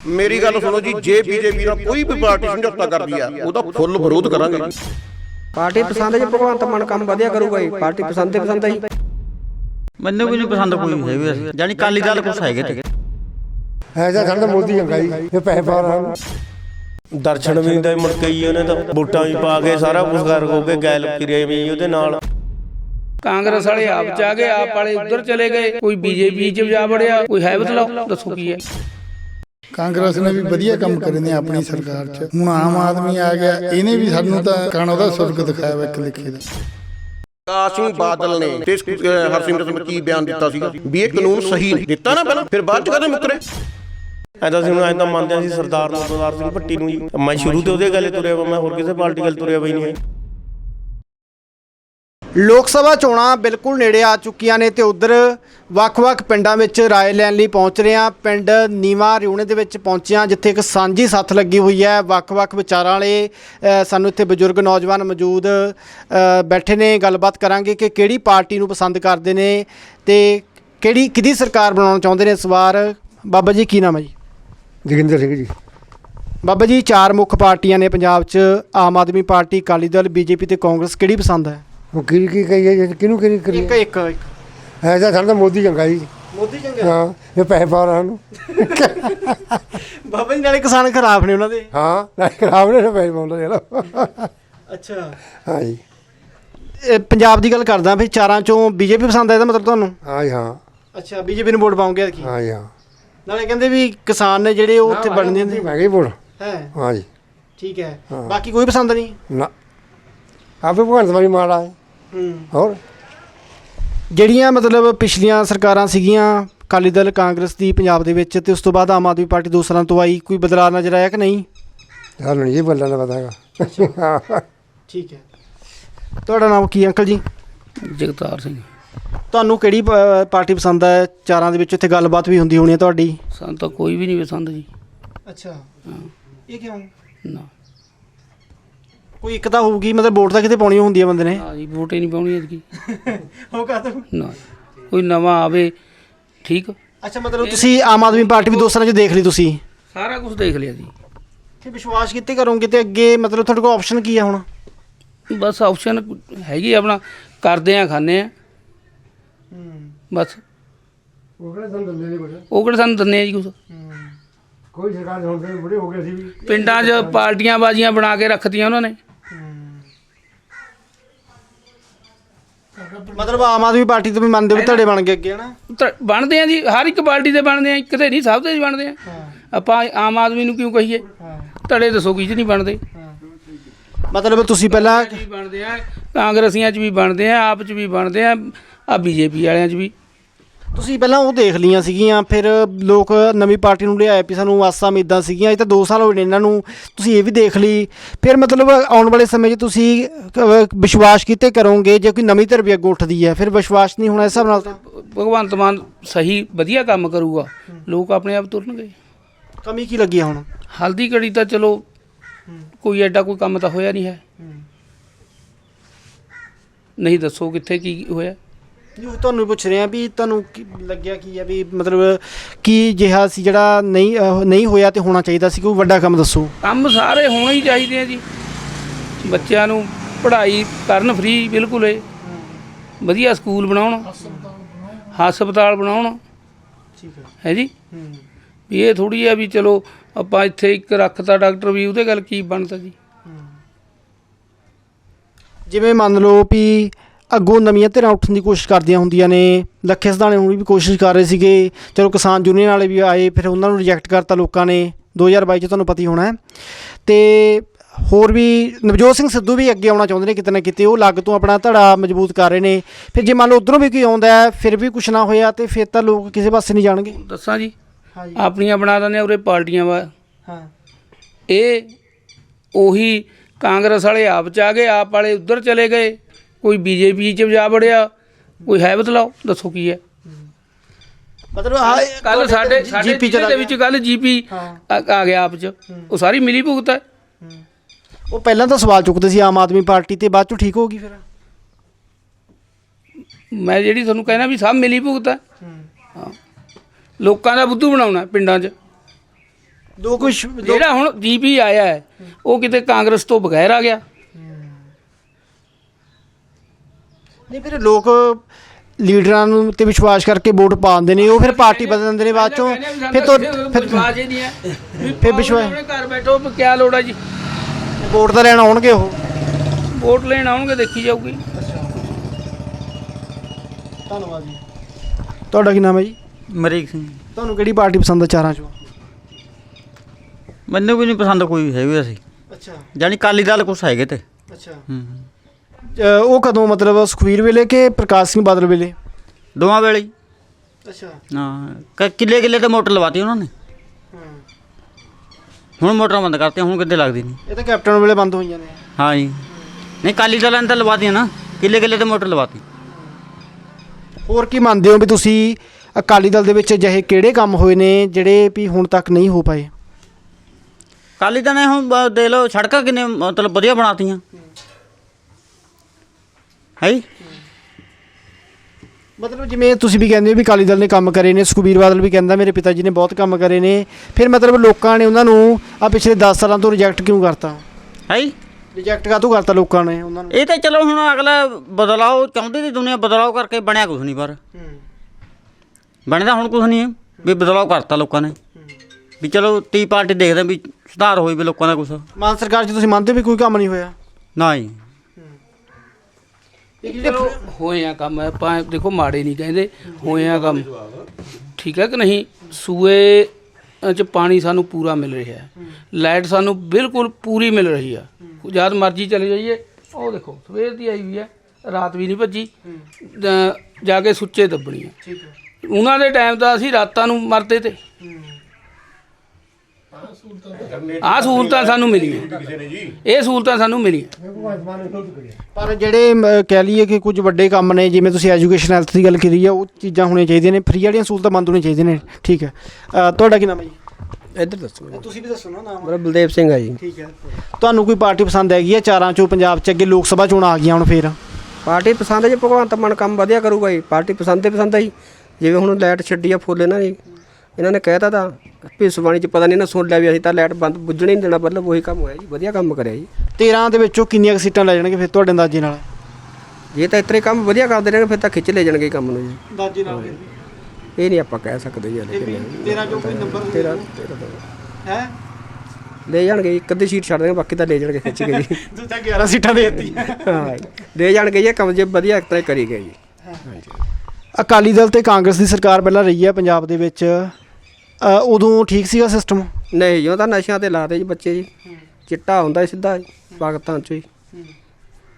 ਮੇਰੀ ਗੱਲ ਸੁਣੋ ਜੀ ਜੇ ਬੀਜੇਪੀ ਨਾਲ ਕੋਈ ਵੀ ਪਾਰਟੀ ਸਮਝੌਤਾ ਕਰਦੀ ਆ ਉਹਦਾ ਫੁੱਲ ਵਿਰੋਧ ਕਰਾਂਗੇ। ਪਾਰਟੀ ਪਸੰਦ ਹੈ ਜੇ ਭਗਵੰਤ ਮਾਨ ਕੰਮ ਵਧੀਆ ਕਰੂਗਾ ਜੀ ਪਾਰਟੀ ਪਸੰਦ ਤੇ ਪਸੰਦ ਹੈ ਜੀ। ਮੈਨੂੰ ਵੀ ਨਹੀਂ ਪਸੰਦ ਕੋਈ ਹੈ ਵੀ ਅਸੀਂ ਜਾਨੀ ਕਾਲੀ ਦਲ ਕੁਛ ਹੈਗੇ ਤੇ। ਹੈ ਜਾਂ ਸਾਡਾ ਮੋਦੀ ਚੰਗਾ ਜੀ ਇਹ ਪੈਸੇ ਪਾ ਰਹਾ ਦਰਸ਼ਨ ਵੀ ਦਾ ਮੁੜ ਕੇ ਹੀ ਉਹਨੇ ਤਾਂ ਵੋਟਾਂ ਵੀ ਪਾ ਕੇ ਸਾਰਾ ਕੁਝ ਕਰ ਹੋ ਕੇ ਗੈਲ ਕਿਰਿਆ ਵੀ ਉਹਦੇ ਨਾਲ। ਕਾਂਗਰਸ ਵਾਲੇ ਆਪ ਚ ਆ ਗਏ ਆਪ ਵਾਲੇ ਉੱਧਰ ਚਲੇ ਗਏ। ਕੋਈ ਬੀਜੇਪੀ ਚ ਜਾ ਵੜਿਆ ਕੋਈ ਹੈ ਬਤਲਾਓ ਦੱਸੋ ਕੀ ਹੈ। ਕਾਂਗਰਸ ਨੇ ਵੀ ਵਧੀਆ ਕੰਮ ਕਰੇ ਨੇ ਆਪਣੀ ਸਰਕਾਰ 'ਚ। ਹੁਣ ਆਮ ਆਦਮੀ ਆ ਗਿਆ ਇਹਨੇ ਵੀ ਸਾਨੂੰ ਤਾਂ ਕਾਣ ਉਹਦਾ ਸੁਰਗ ਦਿਖਾਇਆ ਵਾ ਇੱਕ ਲਿਖੇ ਦਾ। ਸਿੰਘ ਬਾਦਲ ਨੇ ਤੇ ਹਰਸਿਮਰਤ ਨੂੰ ਕੀ ਬਿਆਨ ਦਿੱਤਾ ਸੀਗਾ? ਵੀ ਇਹ ਕਾਨੂੰਨ ਸਹੀ ਨਹੀਂ। ਦਿੱਤਾ ਨਾ ਪਹਿਲਾਂ ਫਿਰ ਬਾਅਦ ਚ ਕਦੇ ਮੁੱਕਰੇ? ਐਂਦਾ ਸੀ ਹੁਣ ਐਂ ਤਾਂ ਮੰਨਦੇ ਸੀ ਸਰਦਾਰ ਨੂੰ ਸਰਦਾਰ ਸਿੰਘ ਭੱਟੀ ਨੂੰ ਜੀ ਮੈਂ ਸ਼ੁਰੂ ਤੇ ਉਹਦੇ ਗੱਲੇ ਤੁਰਿਆ ਵਾ ਮੈਂ ਹੋਰ ਕਿਸੇ ਪਾਰਟੀ ਗੱਲ ਤੁਰਿਆ ਬਈ ਨਹੀਂ ਲੋਕ ਸਭਾ ਚੋਣਾਂ ਬਿਲਕੁਲ ਨੇੜੇ ਆ ਚੁੱਕੀਆਂ ਨੇ ਤੇ ਉਧਰ ਵੱਖ-ਵੱਖ ਪਿੰਡਾਂ ਵਿੱਚ ਰਾਏ ਲੈਣ ਲਈ ਪਹੁੰਚ ਰਹੇ ਹਾਂ ਪਿੰਡ ਨੀਵਾ ਰਿਉਣੇ ਦੇ ਵਿੱਚ ਪਹੁੰਚਿਆ ਜਿੱਥੇ ਇੱਕ ਸਾਂਝੀ ਸੱਥ ਲੱਗੀ ਹੋਈ ਹੈ। ਵੱਖ-ਵੱਖ ਵਿਚਾਰਾਂ ਵਾਲੇ ਸਾਨੂੰ ਇੱਥੇ ਬਜ਼ੁਰਗ ਨੌਜਵਾਨ ਮੌਜੂਦ ਬੈਠੇ ਨੇ। ਗੱਲਬਾਤ ਕਰਾਂਗੇ ਕਿ ਕਿਹੜੀ ਪਾਰਟੀ ਨੂੰ ਪਸੰਦ ਕਰਦੇ ਨੇ ਤੇ ਕਿਹੜੀ ਕਿਹਦੀ ਸਰਕਾਰ ਬਣਾਉਣਾ ਚਾਹੁੰਦੇ ਨੇ ਇਸ ਵਾਰ? ਬਾਬਾ ਜੀ ਕੀ ਨਾਮ ਹੈ ਜੀ? ਜੋਗਿੰਦਰ ਸਿੰਘ ਜੀ। ਬਾਬਾ ਜੀ ਚਾਰ ਮੁੱਖ ਪਾਰਟੀਆਂ ਨੇ ਪੰਜਾਬ 'ਚ ਆਮ ਆਦਮੀ ਪਾਰਟੀ ਅਕਾਲੀ ਦਲ ਬੀਜੇਪੀ ਤੇ ਕਾਂਗਰਸ ਕਿਹੜੀ ਪਸੰਦ ਹੈ? ਉਹ ਕੀ ਕਹੀਏ ਜੀ, ਕਿਹਨੂੰ ਕਿਹਨੂੰ ਇੱਕ ਕਰੀਏ ਇੱਕ ਹੈ ਜਾਂ ਸਾਡਾ ਮੋਦੀ ਚੰਗਾ ਜੀ। ਮੋਦੀ ਚੰਗਾ? ਹਾਂ ਇਹ ਪੈਸੇ ਪਾ ਰਹਾ ਨੂੰ ਬਾਬਾ ਜੀ ਨਾਲੇ ਕਿਸਾਨ ਖਰਾਬ ਨੇ ਉਹਨਾਂ ਦੇ। ਹਾਂ ਨਾ ਖਰਾਬ ਨੇ ਪੈਸੇ ਪਾਉਂਦਾ ਜਿਹੜਾ ਅੱਛਾ। ਹਾਂ ਜੀ। ਪੰਜਾਬ ਦੀ ਗੱਲ ਕਰਦਾ ਫਿਰ ਚਾਰਾਂ ਚੋਂ ਬੀਜੇਪੀ ਪਸੰਦ ਹੈ ਇਹਦਾ ਮਤਲਬ ਤੁਹਾਨੂੰ? ਹਾਂ ਜੀ ਹਾਂ। ਅੱਛਾ ਬੀਜੇਪੀ ਨੂੰ ਵੋਟ ਪਾਉਂਗੇ ਕੀ ਹਾਂ ਜੀ ਹਾਂ। ਨਾਲੇ ਕਹਿੰਦੇ ਵੀ ਕਿਸਾਨ ਨੇ ਜਿਹੜੇ ਉਹ ਉੱਥੇ ਬਣਦੇ ਨੇ। ਮੈਂ ਗਈ ਬੋਲ ਹੈ? ਹਾਂ ਜੀ। ਠੀਕ ਹੈ। ਹਾਂ। ਬਾਕੀ ਕੋਈ ਪਸੰਦ ਨਹੀਂ? ਨਾ। ਆਪੇ ਭਗਵੰਤ ਮਾਰੀ ਮਾੜਾ ਹੂੰ ਹੋਰ? ਜਿਹੜੀਆਂ ਮਤਲਬ ਪਿਛਲੀਆਂ ਸਰਕਾਰਾਂ ਸੀਗੀਆਂ ਅਕਾਲੀ ਦਲ ਕਾਂਗਰਸ ਦੀ ਪੰਜਾਬ ਦੇ ਵਿੱਚ ਤੇ ਉਸ ਤੋਂ ਬਾਅਦ ਆਮ ਆਦਮੀ ਪਾਰਟੀ ਦੋ ਸਾਲਾਂ ਤੋਂ ਆਈ ਕੋਈ ਬਦਲਾਅ ਨਜ਼ਰ ਆਇਆ ਕਿ ਨਹੀਂ? ਸਾਨੂੰ ਨਹੀਂ ਇਹ ਬੱਲਾਂ ਦਾ ਪਤਾ ਹੈਗਾ। ਹਾਂ ਠੀਕ ਹੈ। ਤੁਹਾਡਾ ਨਾਮ ਕੀ ਅੰਕਲ ਜੀ? ਜਗਤਾਰ ਸਿੰਘ। ਤੁਹਾਨੂੰ ਕਿਹੜੀ ਪ- ਪਾਰਟੀ ਪਸੰਦ ਹੈ? ਚਾਰਾਂ ਦੇ ਵਿੱਚ ਇੱਥੇ ਗੱਲਬਾਤ ਵੀ ਹੁੰਦੀ ਹੋਣੀ ਹੈ ਤੁਹਾਡੀ। ਸਾਨੂੰ ਤਾਂ ਕੋਈ ਵੀ ਨਹੀਂ ਪਸੰਦ ਜੀ। ਅੱਛਾ। ਇਹ ਕਿਉਂ? ਨਾ। ਕੋਈ ਇੱਕ ਤਾਂ ਹੋਊਗੀ ਮਤਲਬ ਵੋਟ ਤਾਂ ਕਿਤੇ ਪਾਉਣੀ ਹੁੰਦੀ ਹੈ ਬੰਦੇ ਨੇ। ਆ ਜੀ ਵੋਟ ਹੀ ਨਹੀਂ ਪਾਉਣੀ ਐਤਕੀ। ਉਹ ਕਾਹਤੋਂ? ਨਾ ਕੋਈ ਨਵਾਂ ਆਵੇ ਠੀਕ? ਅੱਛਾ ਮਤਲਬ ਤੁਸੀਂ ਆਮ ਆਦਮੀ ਪਾਰਟੀ ਵੀ ਦੋ ਸਾਲਾਂ ਚ ਦੇਖ ਲਈ ਤੁਸੀਂ? ਸਾਰਾ ਕੁਝ ਦੇਖ ਲਿਆ ਜੀ। ਫਿਰ ਵਿਸ਼ਵਾਸ ਕਿੱਥੇ ਕਰੋਗੇ ਤੇ ਅੱਗੇ ਮਤਲਬ ਤੁਹਾਡੇ ਕੋਲ ਆਪਸ਼ਨ ਕੀ ਹੈ ਹੁਣ? ਬਸ ਆਪਸ਼ਨ ਹੈਗੀ ਆਪਣਾ ਕਰਦੇ ਆ ਖਾਂਦੇ ਆ। ਬਸ। ਉਹ ਕਿਹੜਾ ਸਾਨੂੰ ਦਿੰਦੇ ਨਹੀਂ ਕੁਛ ਉਹ ਕਿਹੜਾ ਸਾਨੂੰ ਦਿੰਦੇ ਆ ਜੀ ਕੁਛ? ਕੋਈ ਸਰਕਾਰ ਹੁਣ ਤੇ ਬੁੜੇ ਹੋ ਗਏ ਸੀ ਵੀ। ਪਿੰਡਾਂ 'ਚ ਪਾਰਟੀਆਂ ਬਾਜ਼ੀਆਂ ਬਣਾ ਕੇ ਰੱਖਤੀਆਂ ਉਹਨਾਂ ਨੇ। ਮਤਲਬ ਆਮ ਆਦਮੀ ਪਾਰਟੀ ਤੋਂ ਵੀ ਮੰਨਦੇ ਹੋ ਵੀ ਧੜੇ ਬਣ ਗਏ ਅੱਗੇ ਹਨਾ? ਬਣਦੇ ਆ ਜੀ ਹਰ ਇੱਕ ਪਾਰਟੀ ਦੇ ਬਣਦੇ ਆ ਇੱਕ ਤੇ ਨਹੀਂ ਸਭ ਦੇ ਹੀ ਬਣਦੇ ਆ। ਆਪਾਂ ਆਮ ਆਦਮੀ ਨੂੰ ਕਿਉਂ ਕਹੀਏ? ਧੜੇ ਦੱਸੋ ਕੀ ਚ ਨਹੀਂ ਬਣਦੇ। ਮਤਲਬ ਤੁਸੀਂ ਪਹਿਲਾਂ ਜੀ ਬਣਦੇ ਆ ਕਾਂਗਰਸੀਆਂ 'ਚ ਵੀ ਬਣਦੇ ਆ ਆਪ 'ਚ ਵੀ ਬਣਦੇ ਆ ਆ ਬੀਜੇਪੀ ਵਾਲਿਆਂ 'ਚ ਵੀ। ਤੁਸੀਂ ਪਹਿਲਾਂ ਉਹ ਦੇਖ ਲੀਆਂ ਸੀਗੀਆਂ ਫਿਰ ਲੋਕ ਨਵੀਂ ਪਾਰਟੀ ਨੂੰ ਲਿਆਏ ਵੀ ਸਾਨੂੰ ਆਸਾਂ ਉਮੀਦਾਂ ਸੀਗੀਆਂ ਇਹ ਤਾਂ 2 ਸਾਲ ਹੋਏ ਨੇ ਇਹਨਾਂ ਨੂੰ ਤੁਸੀਂ ਇਹ ਵੀ ਦੇਖ ਲਈ। ਫਿਰ ਮਤਲਬ ਆਉਣ ਵਾਲੇ ਸਮੇਂ 'ਚ ਤੁਸੀਂ ਵਿਸ਼ਵਾਸ ਕਿਤੇ ਕਰੋਗੇ ਜੇ ਕੋਈ ਨਵੀਂ ਧਿਰ ਅੱਗੋਂ ਉੱਠਦੀ ਹੈ? ਫਿਰ ਵਿਸ਼ਵਾਸ ਨਹੀਂ ਹੋਣਾ ਇਸ ਹਿਸਾਬ ਨਾਲ ਤਾਂ? ਭਗਵੰਤ ਮਾਨ ਸਹੀ ਵਧੀਆ ਕੰਮ ਕਰੂਗਾ ਲੋਕ ਆਪਣੇ ਆਪ ਤੁਰਨਗੇ। ਕਮੀ ਕੀ ਲੱਗੀ ਹੁਣ? ਹਲਦੀ ਘੜੀ ਤਾਂ ਚਲੋ ਕੋਈ ਐਡਾ ਕੋਈ ਕੰਮ ਤਾਂ ਹੋਇਆ ਨਹੀਂ ਹੈ। ਨਹੀਂ ਦੱਸੋ ਕਿੱਥੇ ਕੀ ਹੋਇਆ। ਉਹ ਤੁਹਾਨੂੰ ਪੁੱਛ ਰਹੇ ਵੀ ਤੁਹਾਨੂੰ ਕੀ ਲੱਗਿਆ ਕੀ ਹੈ ਵੀ ਮਤਲਬ ਕੀ ਜਿਹਾ ਸੀ ਜਿਹੜਾ ਨਹੀਂ ਅਹ, ਨਹੀਂ ਹੋਇਆ ਤੇ ਹੋਣਾ ਚਾਹੀਦਾ ਸੀ ਕੋਈ ਵੱਡਾ ਕੰਮ ਦੱਸੋ। ਕੰਮ ਸਾਰੇ ਹੋਣੇ ਹੀ ਚਾਹੀਦੇ ਆ ਜੀ। ਬੱਚਿਆਂ ਨੂੰ ਪੜ੍ਹਾਈ ਕਰਨ ਫ੍ਰੀ ਬਿਲਕੁਲ ਏ। ਵਧੀਆ ਸਕੂਲ ਬਣਾਉਣ ਹਸਪਤਾਲ ਬਣਾਉਣ। ਠੀਕ ਹੈ ਹੈ ਜੀ? ਵੀ ਇਹ ਥੋੜੀ ਆ ਵੀ ਚਲੋ ਆਪਾਂ ਇੱਥੇ ਇੱਕ ਰੱਖਤਾ ਡਾਕਟਰ ਵੀ ਉਹਦੇ ਗੱਲ ਕੀ ਬਣਦਾ ਜੀ? ਜਿਵੇਂ ਮੰਨ ਲਓ ਵੀ ਅੱਗੋਂ ਨਵੀਆਂ ਧਿਰਾਂ ਉੱਠਣ ਦੀ ਕੋਸ਼ਿਸ਼ ਕਰਦੀਆਂ ਹੁੰਦੀਆਂ ਨੇ। ਲੱਖੇ ਸਦਾਣੇ ਹੁਣ ਵੀ ਕੋਸ਼ਿਸ਼ ਕਰ ਰਹੇ ਸੀਗੇ। ਚਲੋ ਕਿਸਾਨ ਯੂਨੀਅਨ ਵਾਲੇ ਵੀ ਆਏ ਫਿਰ ਉਹਨਾਂ ਨੂੰ ਰਿਜੈਕਟ ਕਰਤਾ ਲੋਕਾਂ ਨੇ। 2022 ਚ ਤੁਹਾਨੂੰ ਪਤਾ ਹੀ ਹੋਣਾ ਤੇ ਹੋਰ ਵੀ ਨਵਜੋਤ ਸਿੰਘ ਸਿੱਧੂ ਵੀ ਅੱਗੇ ਆਉਣਾ ਚਾਹੁੰਦੇ ਨੇ ਕਿਤੇ ਨਾ ਕਿਤੇ। ਉਹ ਲੱਗ ਤੋਂ ਆਪਣਾ ਧੜਾ ਮਜ਼ਬੂਤ ਕਰ ਰਹੇ ਨੇ। ਫਿਰ ਜੇ ਮੰਨ ਲਓ ਉਧਰੋਂ ਵੀ ਕੋਈ ਆਉਂਦਾ ਹੈ ਫਿਰ ਵੀ ਕੁਝ ਨਾ ਹੋਇਆ ਤੇ ਫਿਰ ਤਾਂ ਲੋਕ ਕਿਸੇ ਪਾਸੇ ਨਹੀਂ ਜਾਣਗੇ। ਦੱਸਾਂ ਜੀ ਹਾਂਜੀ। ਆਪਣੀਆਂ ਬਣਾ ਦਿੰਦੇ ਉਰੇ ਪਾਰਟੀਆਂ ਵਾ। ਹਾਂ। ਇਹ ਉਹੀ ਕਾਂਗਰਸ ਵਾਲੇ ਆਪ ਚ ਆ ਗਏ ਆਪ ਵਾਲੇ ਉੱਧਰ ਚਲੇ ਗਏ। ਕੋਈ ਬੀਜੇਪੀ ਚ ਜਾ ਵੜਿਆ ਕੋਈ ਹੈ ਬਤਲਾਓ ਦੱਸੋ ਕੀ ਹੈ। ਮਤਲਬ ਕੱਲ ਸਾਡੇ ਜੀਪੀ ਦੇ ਵਿੱਚ ਕੱਲ ਜੀਪੀ। ਆ ਗਿਆ ਆਪ ਚ। ਉਹ ਸਾਰੀ ਮਿਲੀ ਭੁਗਤ ਹੈ। ਉਹ ਪਹਿਲਾਂ ਤਾਂ ਸਵਾਲ ਚੁੱਕਦੇ ਸੀ ਆਮ ਆਦਮੀ ਪਾਰਟੀ ਤੇ ਬਾਅਦ ਚੋਂ ਠੀਕ ਹੋ ਗਈ ਫਿਰ। ਮੈਂ ਜਿਹੜੀ ਤੁਹਾਨੂੰ ਕਹਿਣਾ ਵੀ ਸਭ ਮਿਲੀ ਭੁਗਤ ਹੈ। ਲੋਕਾਂ ਦਾ ਬੁੱਧੂ ਬਣਾਉਣਾ ਪਿੰਡਾਂ 'ਚ। ਦੋ ਕੁਛ ਜਿਹੜਾ ਹੁਣ ਜੀਪੀ ਆਇਆ ਹੈ ਉਹ ਕਿਤੇ ਕਾਂਗਰਸ ਤੋਂ ਬਗੈਰ ਆ ਗਿਆ। ਨਹੀਂ ਫਿਰ ਲੋਕ ਲੀਡਰਾਂ ਨੂੰ ਤੇ ਵਿਸ਼ਵਾਸ ਕਰਕੇ ਵੋਟ ਪਾਉਂਦੇ ਨੇ ਉਹ ਫਿਰ ਪਾਰਟੀ ਬਦਲ ਦਿੰਦੇ ਨੇ ਬਾਅਦ ਚੋਂ ਫਿਰ ਤੋਂ ਫਿਰ ਵਿਸ਼ਵਾਸ ਹੀ ਨਹੀਂ ਹੈ। ਫਿਰ ਵਿਸ਼ਵਾਸ- ਘਰ ਬੈਠੋ ਕਿਆ ਲੋੜ ਹੈ ਜੀ? ਵੋਟ ਤਾਂ ਲੈਣ ਆਉਣਗੇ ਉਹ। ਵੋਟ ਲੈਣ ਆਉਣਗੇ ਦੇਖੀ ਜਾਊਗੀ। ਧੰਨਵਾਦ ਜੀ। ਤੁਹਾਡਾ ਕੀ ਨਾਮ ਹੈ ਜੀ? ਮਰੀਕ ਸਿੰਘ। ਤੁਹਾਨੂੰ ਕਿਹੜੀ ਪਾਰਟੀ ਪਸੰਦ ਹੈ ਚਾਰਾਂ ਚੋਂ? ਮੈਨੂੰ ਵੀ ਨਹੀਂ ਪਸੰਦ ਕੋਈ ਹੈ ਵੀ ਅਸੀਂ। ਅੱਛਾ। ਜਾਨੀ ਕਾਲੀ ਦਲ ਕੁਛ ਹੈਗੇ ਤੇ। ਅੱਛਾ। ਹੂੰ। ਉਹ ਕਦੋਂ ਮਤਲਬ ਸੁਖਵੀਰ ਵੇਲੇ ਕਿ ਪ੍ਰਕਾਸ਼ ਸਿੰਘ ਬਾਦਲ ਵੇਲੇ? ਦੋਵਾਂ ਵੇਲੇ ਹੀ। ਅੱਛਾ। ਹਾਂ ਕ- ਕਿੱਲੇ ਕਿੱਲੇ ਤੇ ਮੋਟਰ ਲਵਾਤੀ ਉਹਨਾਂ ਨੇ। ਹੁਣ ਮੋਟਰਾਂ ਬੰਦ ਕਰਤੀਆਂ ਹੁਣ ਕਿੱਦੇ ਲੱਗਦੀ ਨਹੀਂ। ਇਹ ਤਾਂ ਕੈਪਟਨ ਵੇਲੇ ਬੰਦ ਹੋਈਆਂ ਨੇ। ਹਾਂ ਜੀ। ਨਹੀਂ ਕਾਲੀ ਦਲਾਂ ਨੇ ਤਾਂ ਲਵਾਤੀਆਂ ਨਾ ਕਿੱਲੇ ਕਿੱਲੇ ਤੇ ਮੋਟਰ ਲਵਾਤੀ। ਹੋਰ ਕੀ ਮੰਨਦੇ ਹੋ ਵੀ ਤੁਸੀਂ ਅਕਾਲੀ ਦਲ ਦੇ ਵਿੱਚ ਅਜਿਹੇ ਕਿਹੜੇ ਕੰਮ ਹੋਏ ਨੇ ਜਿਹੜੇ ਵੀ ਹੁਣ ਤੱਕ ਨਹੀਂ ਹੋ ਪਾਏ? ਕਾਲੀ ਦਲ ਨੇ ਹੁਣ ਬ- ਦੇ ਲਓ ਸੜਕਾਂ ਕਿੰਨੇ ਮਤਲਬ ਵਧੀਆ ਬਣਾਤੀਆਂ। ਹੈ ਮਤਲਬ ਜਿਵੇਂ ਤੁਸੀਂ ਵੀ ਕਹਿੰਦੇ ਹੋ ਵੀ ਅਕਾਲੀ ਦਲ ਨੇ ਕੰਮ ਕਰੇ ਨੇ ਸੁਖਬੀਰ ਬਾਦਲ ਵੀ ਕਹਿੰਦਾ ਮੇਰੇ ਪਿਤਾ ਜੀ ਨੇ ਬਹੁਤ ਕੰਮ ਕਰੇ ਨੇ ਫਿਰ ਮਤਲਬ ਲੋਕਾਂ ਨੇ ਉਹਨਾਂ ਨੂੰ ਆ ਪਿਛਲੇ 10 ਸਾਲਾਂ ਤੋਂ ਰਿਜੈਕਟ ਕਿਉਂ ਕਰਤਾ? ਹੈ ਰਿਜੈਕਟ ਕਾਹਤੋਂ ਕਰਤਾ ਲੋਕਾਂ ਨੇ ਉਹਨਾਂ ਨੂੰ? ਇਹ ਤਾਂ ਚਲੋ ਹੁਣ ਅਗਲਾ ਬਦਲਾਓ ਚਾਹੁੰਦੀ ਦੀ ਦੁਨੀਆ ਬਦਲਾਓ ਕਰਕੇ ਬਣਿਆ ਕੁਝ ਨਹੀਂ ਪਰ। ਬਣਦਾ ਹੁਣ ਕੁਝ ਨਹੀਂ ਵੀ ਬਦਲਾਓ ਕਰਤਾ ਲੋਕਾਂ ਨੇ। ਵੀ ਚਲੋ ਟੀ ਪਾਰਟੀ ਦੇਖਦੇ ਵੀ ਸੁਧਾਰ ਹੋਈ ਵੀ ਲੋਕਾਂ ਦਾ ਕੁਝ ਮਾਨ ਸਰਕਾਰ 'ਚ ਤੁਸੀਂ ਮੰਨਦੇ ਵੀ ਕੋਈ ਕੰਮ ਨਹੀਂ ਹੋਇਆ? ਨਾ ਜੀ। ਚਲੋ ਹੋਏ ਆ ਕੰਮ ਆਪਾਂ ਦੇਖੋ ਮਾੜੇ ਨਹੀਂ ਕਹਿੰਦੇ ਹੋਏ ਆ ਕੰਮ। ਠੀਕ ਹੈ ਕਿ ਨਹੀਂ? ਸੂਏ ਚ ਪਾਣੀ ਸਾਨੂੰ ਪੂਰਾ ਮਿਲ ਰਿਹਾ ਹੈ। ਲਾਈਟ ਸਾਨੂੰ ਬਿਲਕੁਲ ਪੂਰੀ ਮਿਲ ਰਹੀ ਆ। ਜਦ ਮਰਜ਼ੀ ਚਲੇ ਜਾਈਏ ਉਹ ਦੇਖੋ ਸਵੇਰ ਦੀ ਆਈ ਵੀ ਹੈ ਰਾਤ ਵੀ ਨਹੀਂ ਭੱਜੀ। ਜਾ ਕੇ ਸੁੱਚੇ ਦੱਬਣੀ ਆ। ਉਹਨਾਂ ਦੇ ਟਾਈਮ ਤਾਂ ਅਸੀਂ ਰਾਤਾਂ ਨੂੰ ਮਰਦੇ ਤੇ। ਆਹ ਸਹੂਲਤਾਂ ਸਾਨੂੰ ਮਿਲੀਆਂ। ਇਹ ਸਹੂਲਤਾਂ ਸਾਨੂੰ ਮਿਲੀਆਂ। ਪਰ ਜਿਹੜੇ ਮ, ਕਹਿ ਲਈਏ ਕਿ ਕੁਝ ਵੱਡੇ ਕੰਮ ਨੇ ਜਿਵੇਂ ਤੁਸੀਂ ਐਜੂਕੇਸ਼ਨ ਹੈਲਥ ਦੀ ਗੱਲ ਕੀਤੀ ਆ ਉਹ ਚੀਜ਼ਾਂ ਹੋਣੀਆਂ ਚਾਹੀਦੀਆਂ ਨੇ ਫਰੀ ਵਾਲੀਆਂ ਸਹੂਲਤਾਂ ਬੰਦ ਹੋਣੀਆਂ ਚਾਹੀਦੀਆਂ ਨੇ ਠੀਕ ਹੈ। ਅ, ਤੁਹਾਡਾ ਕੀ ਨਾਮ ਹੈ ਜੀ? ਇੱਧਰ ਦੱਸੋ ਤੁਸੀਂ ਵੀ ਦੱਸੋ ਨਾ ਨਾਮ। ਮੇਰਾ ਬਲਦੇਵ ਸਿੰਘ ਹੈ ਜੀ। ਠੀਕ ਹੈ। ਤੁਹਾਨੂੰ ਕੋਈ ਪਾਰਟੀ ਪਸੰਦ ਹੈਗੀ ਹੈ ਚਾਰਾਂ ਚੋਂ ਪੰਜਾਬ 'ਚ ਅੱਗੇ ਲੋਕ ਸਭਾ ਚੋਣਾਂ ਆ ਗਈਆਂ ਹੁਣ ਫੇਰ? ਪਾਰਟੀ ਪਸੰਦ ਹੈ ਜੀ ਭਗਵੰਤ ਮਾਨ ਕੰਮ ਵਧੀਆ ਕਰੂਗਾ ਜੀ। ਪਾਰਟੀ ਪਸੰਦ ਹੀ ਪਸੰਦ ਹੈ ਜੀ। ਜਿਵੇਂ ਹੁਣ ਲਾਈਟ ਛੱਡੀ ਆ ਫੁੱਲ ਇਹਨਾਂ ਜੀ ਇਹਨਾਂ ਨੇ ਕਹਿਤਾ ਤਾਂ ਭਿਸਵਾਣੀ ਚ ਪਤਾ ਨਹੀਂ ਨਾ ਸੁਣ ਲਿਆ ਵੀ ਅਸੀਂ ਤਾਂ ਲਾਈਟ ਬੰਦ ਬੁੱਝਣੀ ਨਹੀਂ ਦੇਣਾ ਮਤਲਬ ਉਹੀ ਕੰਮ ਹੋਇਆ ਜੀ ਵਧੀਆ ਕੰਮ ਕਰਿਆ ਜੀ। 13 ਦੇ ਵਿੱਚੋਂ ਕਿੰਨੀਆਂ ਕੁ ਸੀਟਾਂ ਲੈ ਜਾਣਗੇ ਫਿਰ ਤੁਹਾਡੇ ਅੰਦਾਜ਼ੇ ਨਾਲ? ਜੇ ਤਾਂ ਇਤਰੇ ਕੰਮ ਵਧੀਆ ਕਰਦੇ ਰਹਿਣਗੇ ਫਿਰ ਤਾਂ ਖਿੱਚ ਲੈ ਜਾਣਗੇ ਕੰਮ ਨੂੰ ਜੀ। ਅੰਦਾਜ਼ੇ ਨਾਲ ਇਹ ਨਹੀਂ ਆਪਾਂ ਕਹਿ ਸਕਦੇ ਜੀ ਹਲੇ ਕਿੰਨੇ। 13 ਚੋਂ ਕੋਈ ਨੰਬਰ 13 ਹੈ? ਲੈ ਜਾਣਗੇ ਜੀ, ਇੱਕ ਅੱਧੀ ਸੀਟ ਛੱਡ ਦੇਣਗੇ ਬਾਕੀ ਤਾਂ ਲੈ ਜਾਣਗੇ ਖਿੱਚ ਕੇ ਜੀ। ਦੂਜਾ 11 ਸੀਟਾਂ ਦੇ ਦਿੱਤੀ ਹਾਂ ਜੀ। ਲੈ ਜਾਣਗੇ ਜੀ ਇਹ ਕੰਮ ਜੇ ਵਧੀਆ ਇੱਕ ਤਰ੍ਹਾਂ ਕਰੀ ਗਏ ਜੀ। ਅਕਾਲੀ ਦਲ ਤੇ ਕਾਂਗਰਸ ਦੀ ਸਰਕਾਰ ਪਹਿਲਾਂ ਰਹੀ ਹੈ ਪੰਜਾਬ ਦੇ ਵਿੱਚ। ਅ, ਉਦੋਂ ਠੀਕ ਸੀਗਾ ਸਿਸਟਮ ਨਹੀਂ ਜਿਉਂ ਤਾਂ ਨਸ਼ਿਆਂ ਤੇ ਲਾਦੇ ਜੀ ਬੱਚੇ ਜੀ। ਚਿੱਟਾ ਹੁੰਦਾ ਸੀ ਸਿੱਧਾ ਭਗਤਾਂ ਚੋਂ ਹੀ।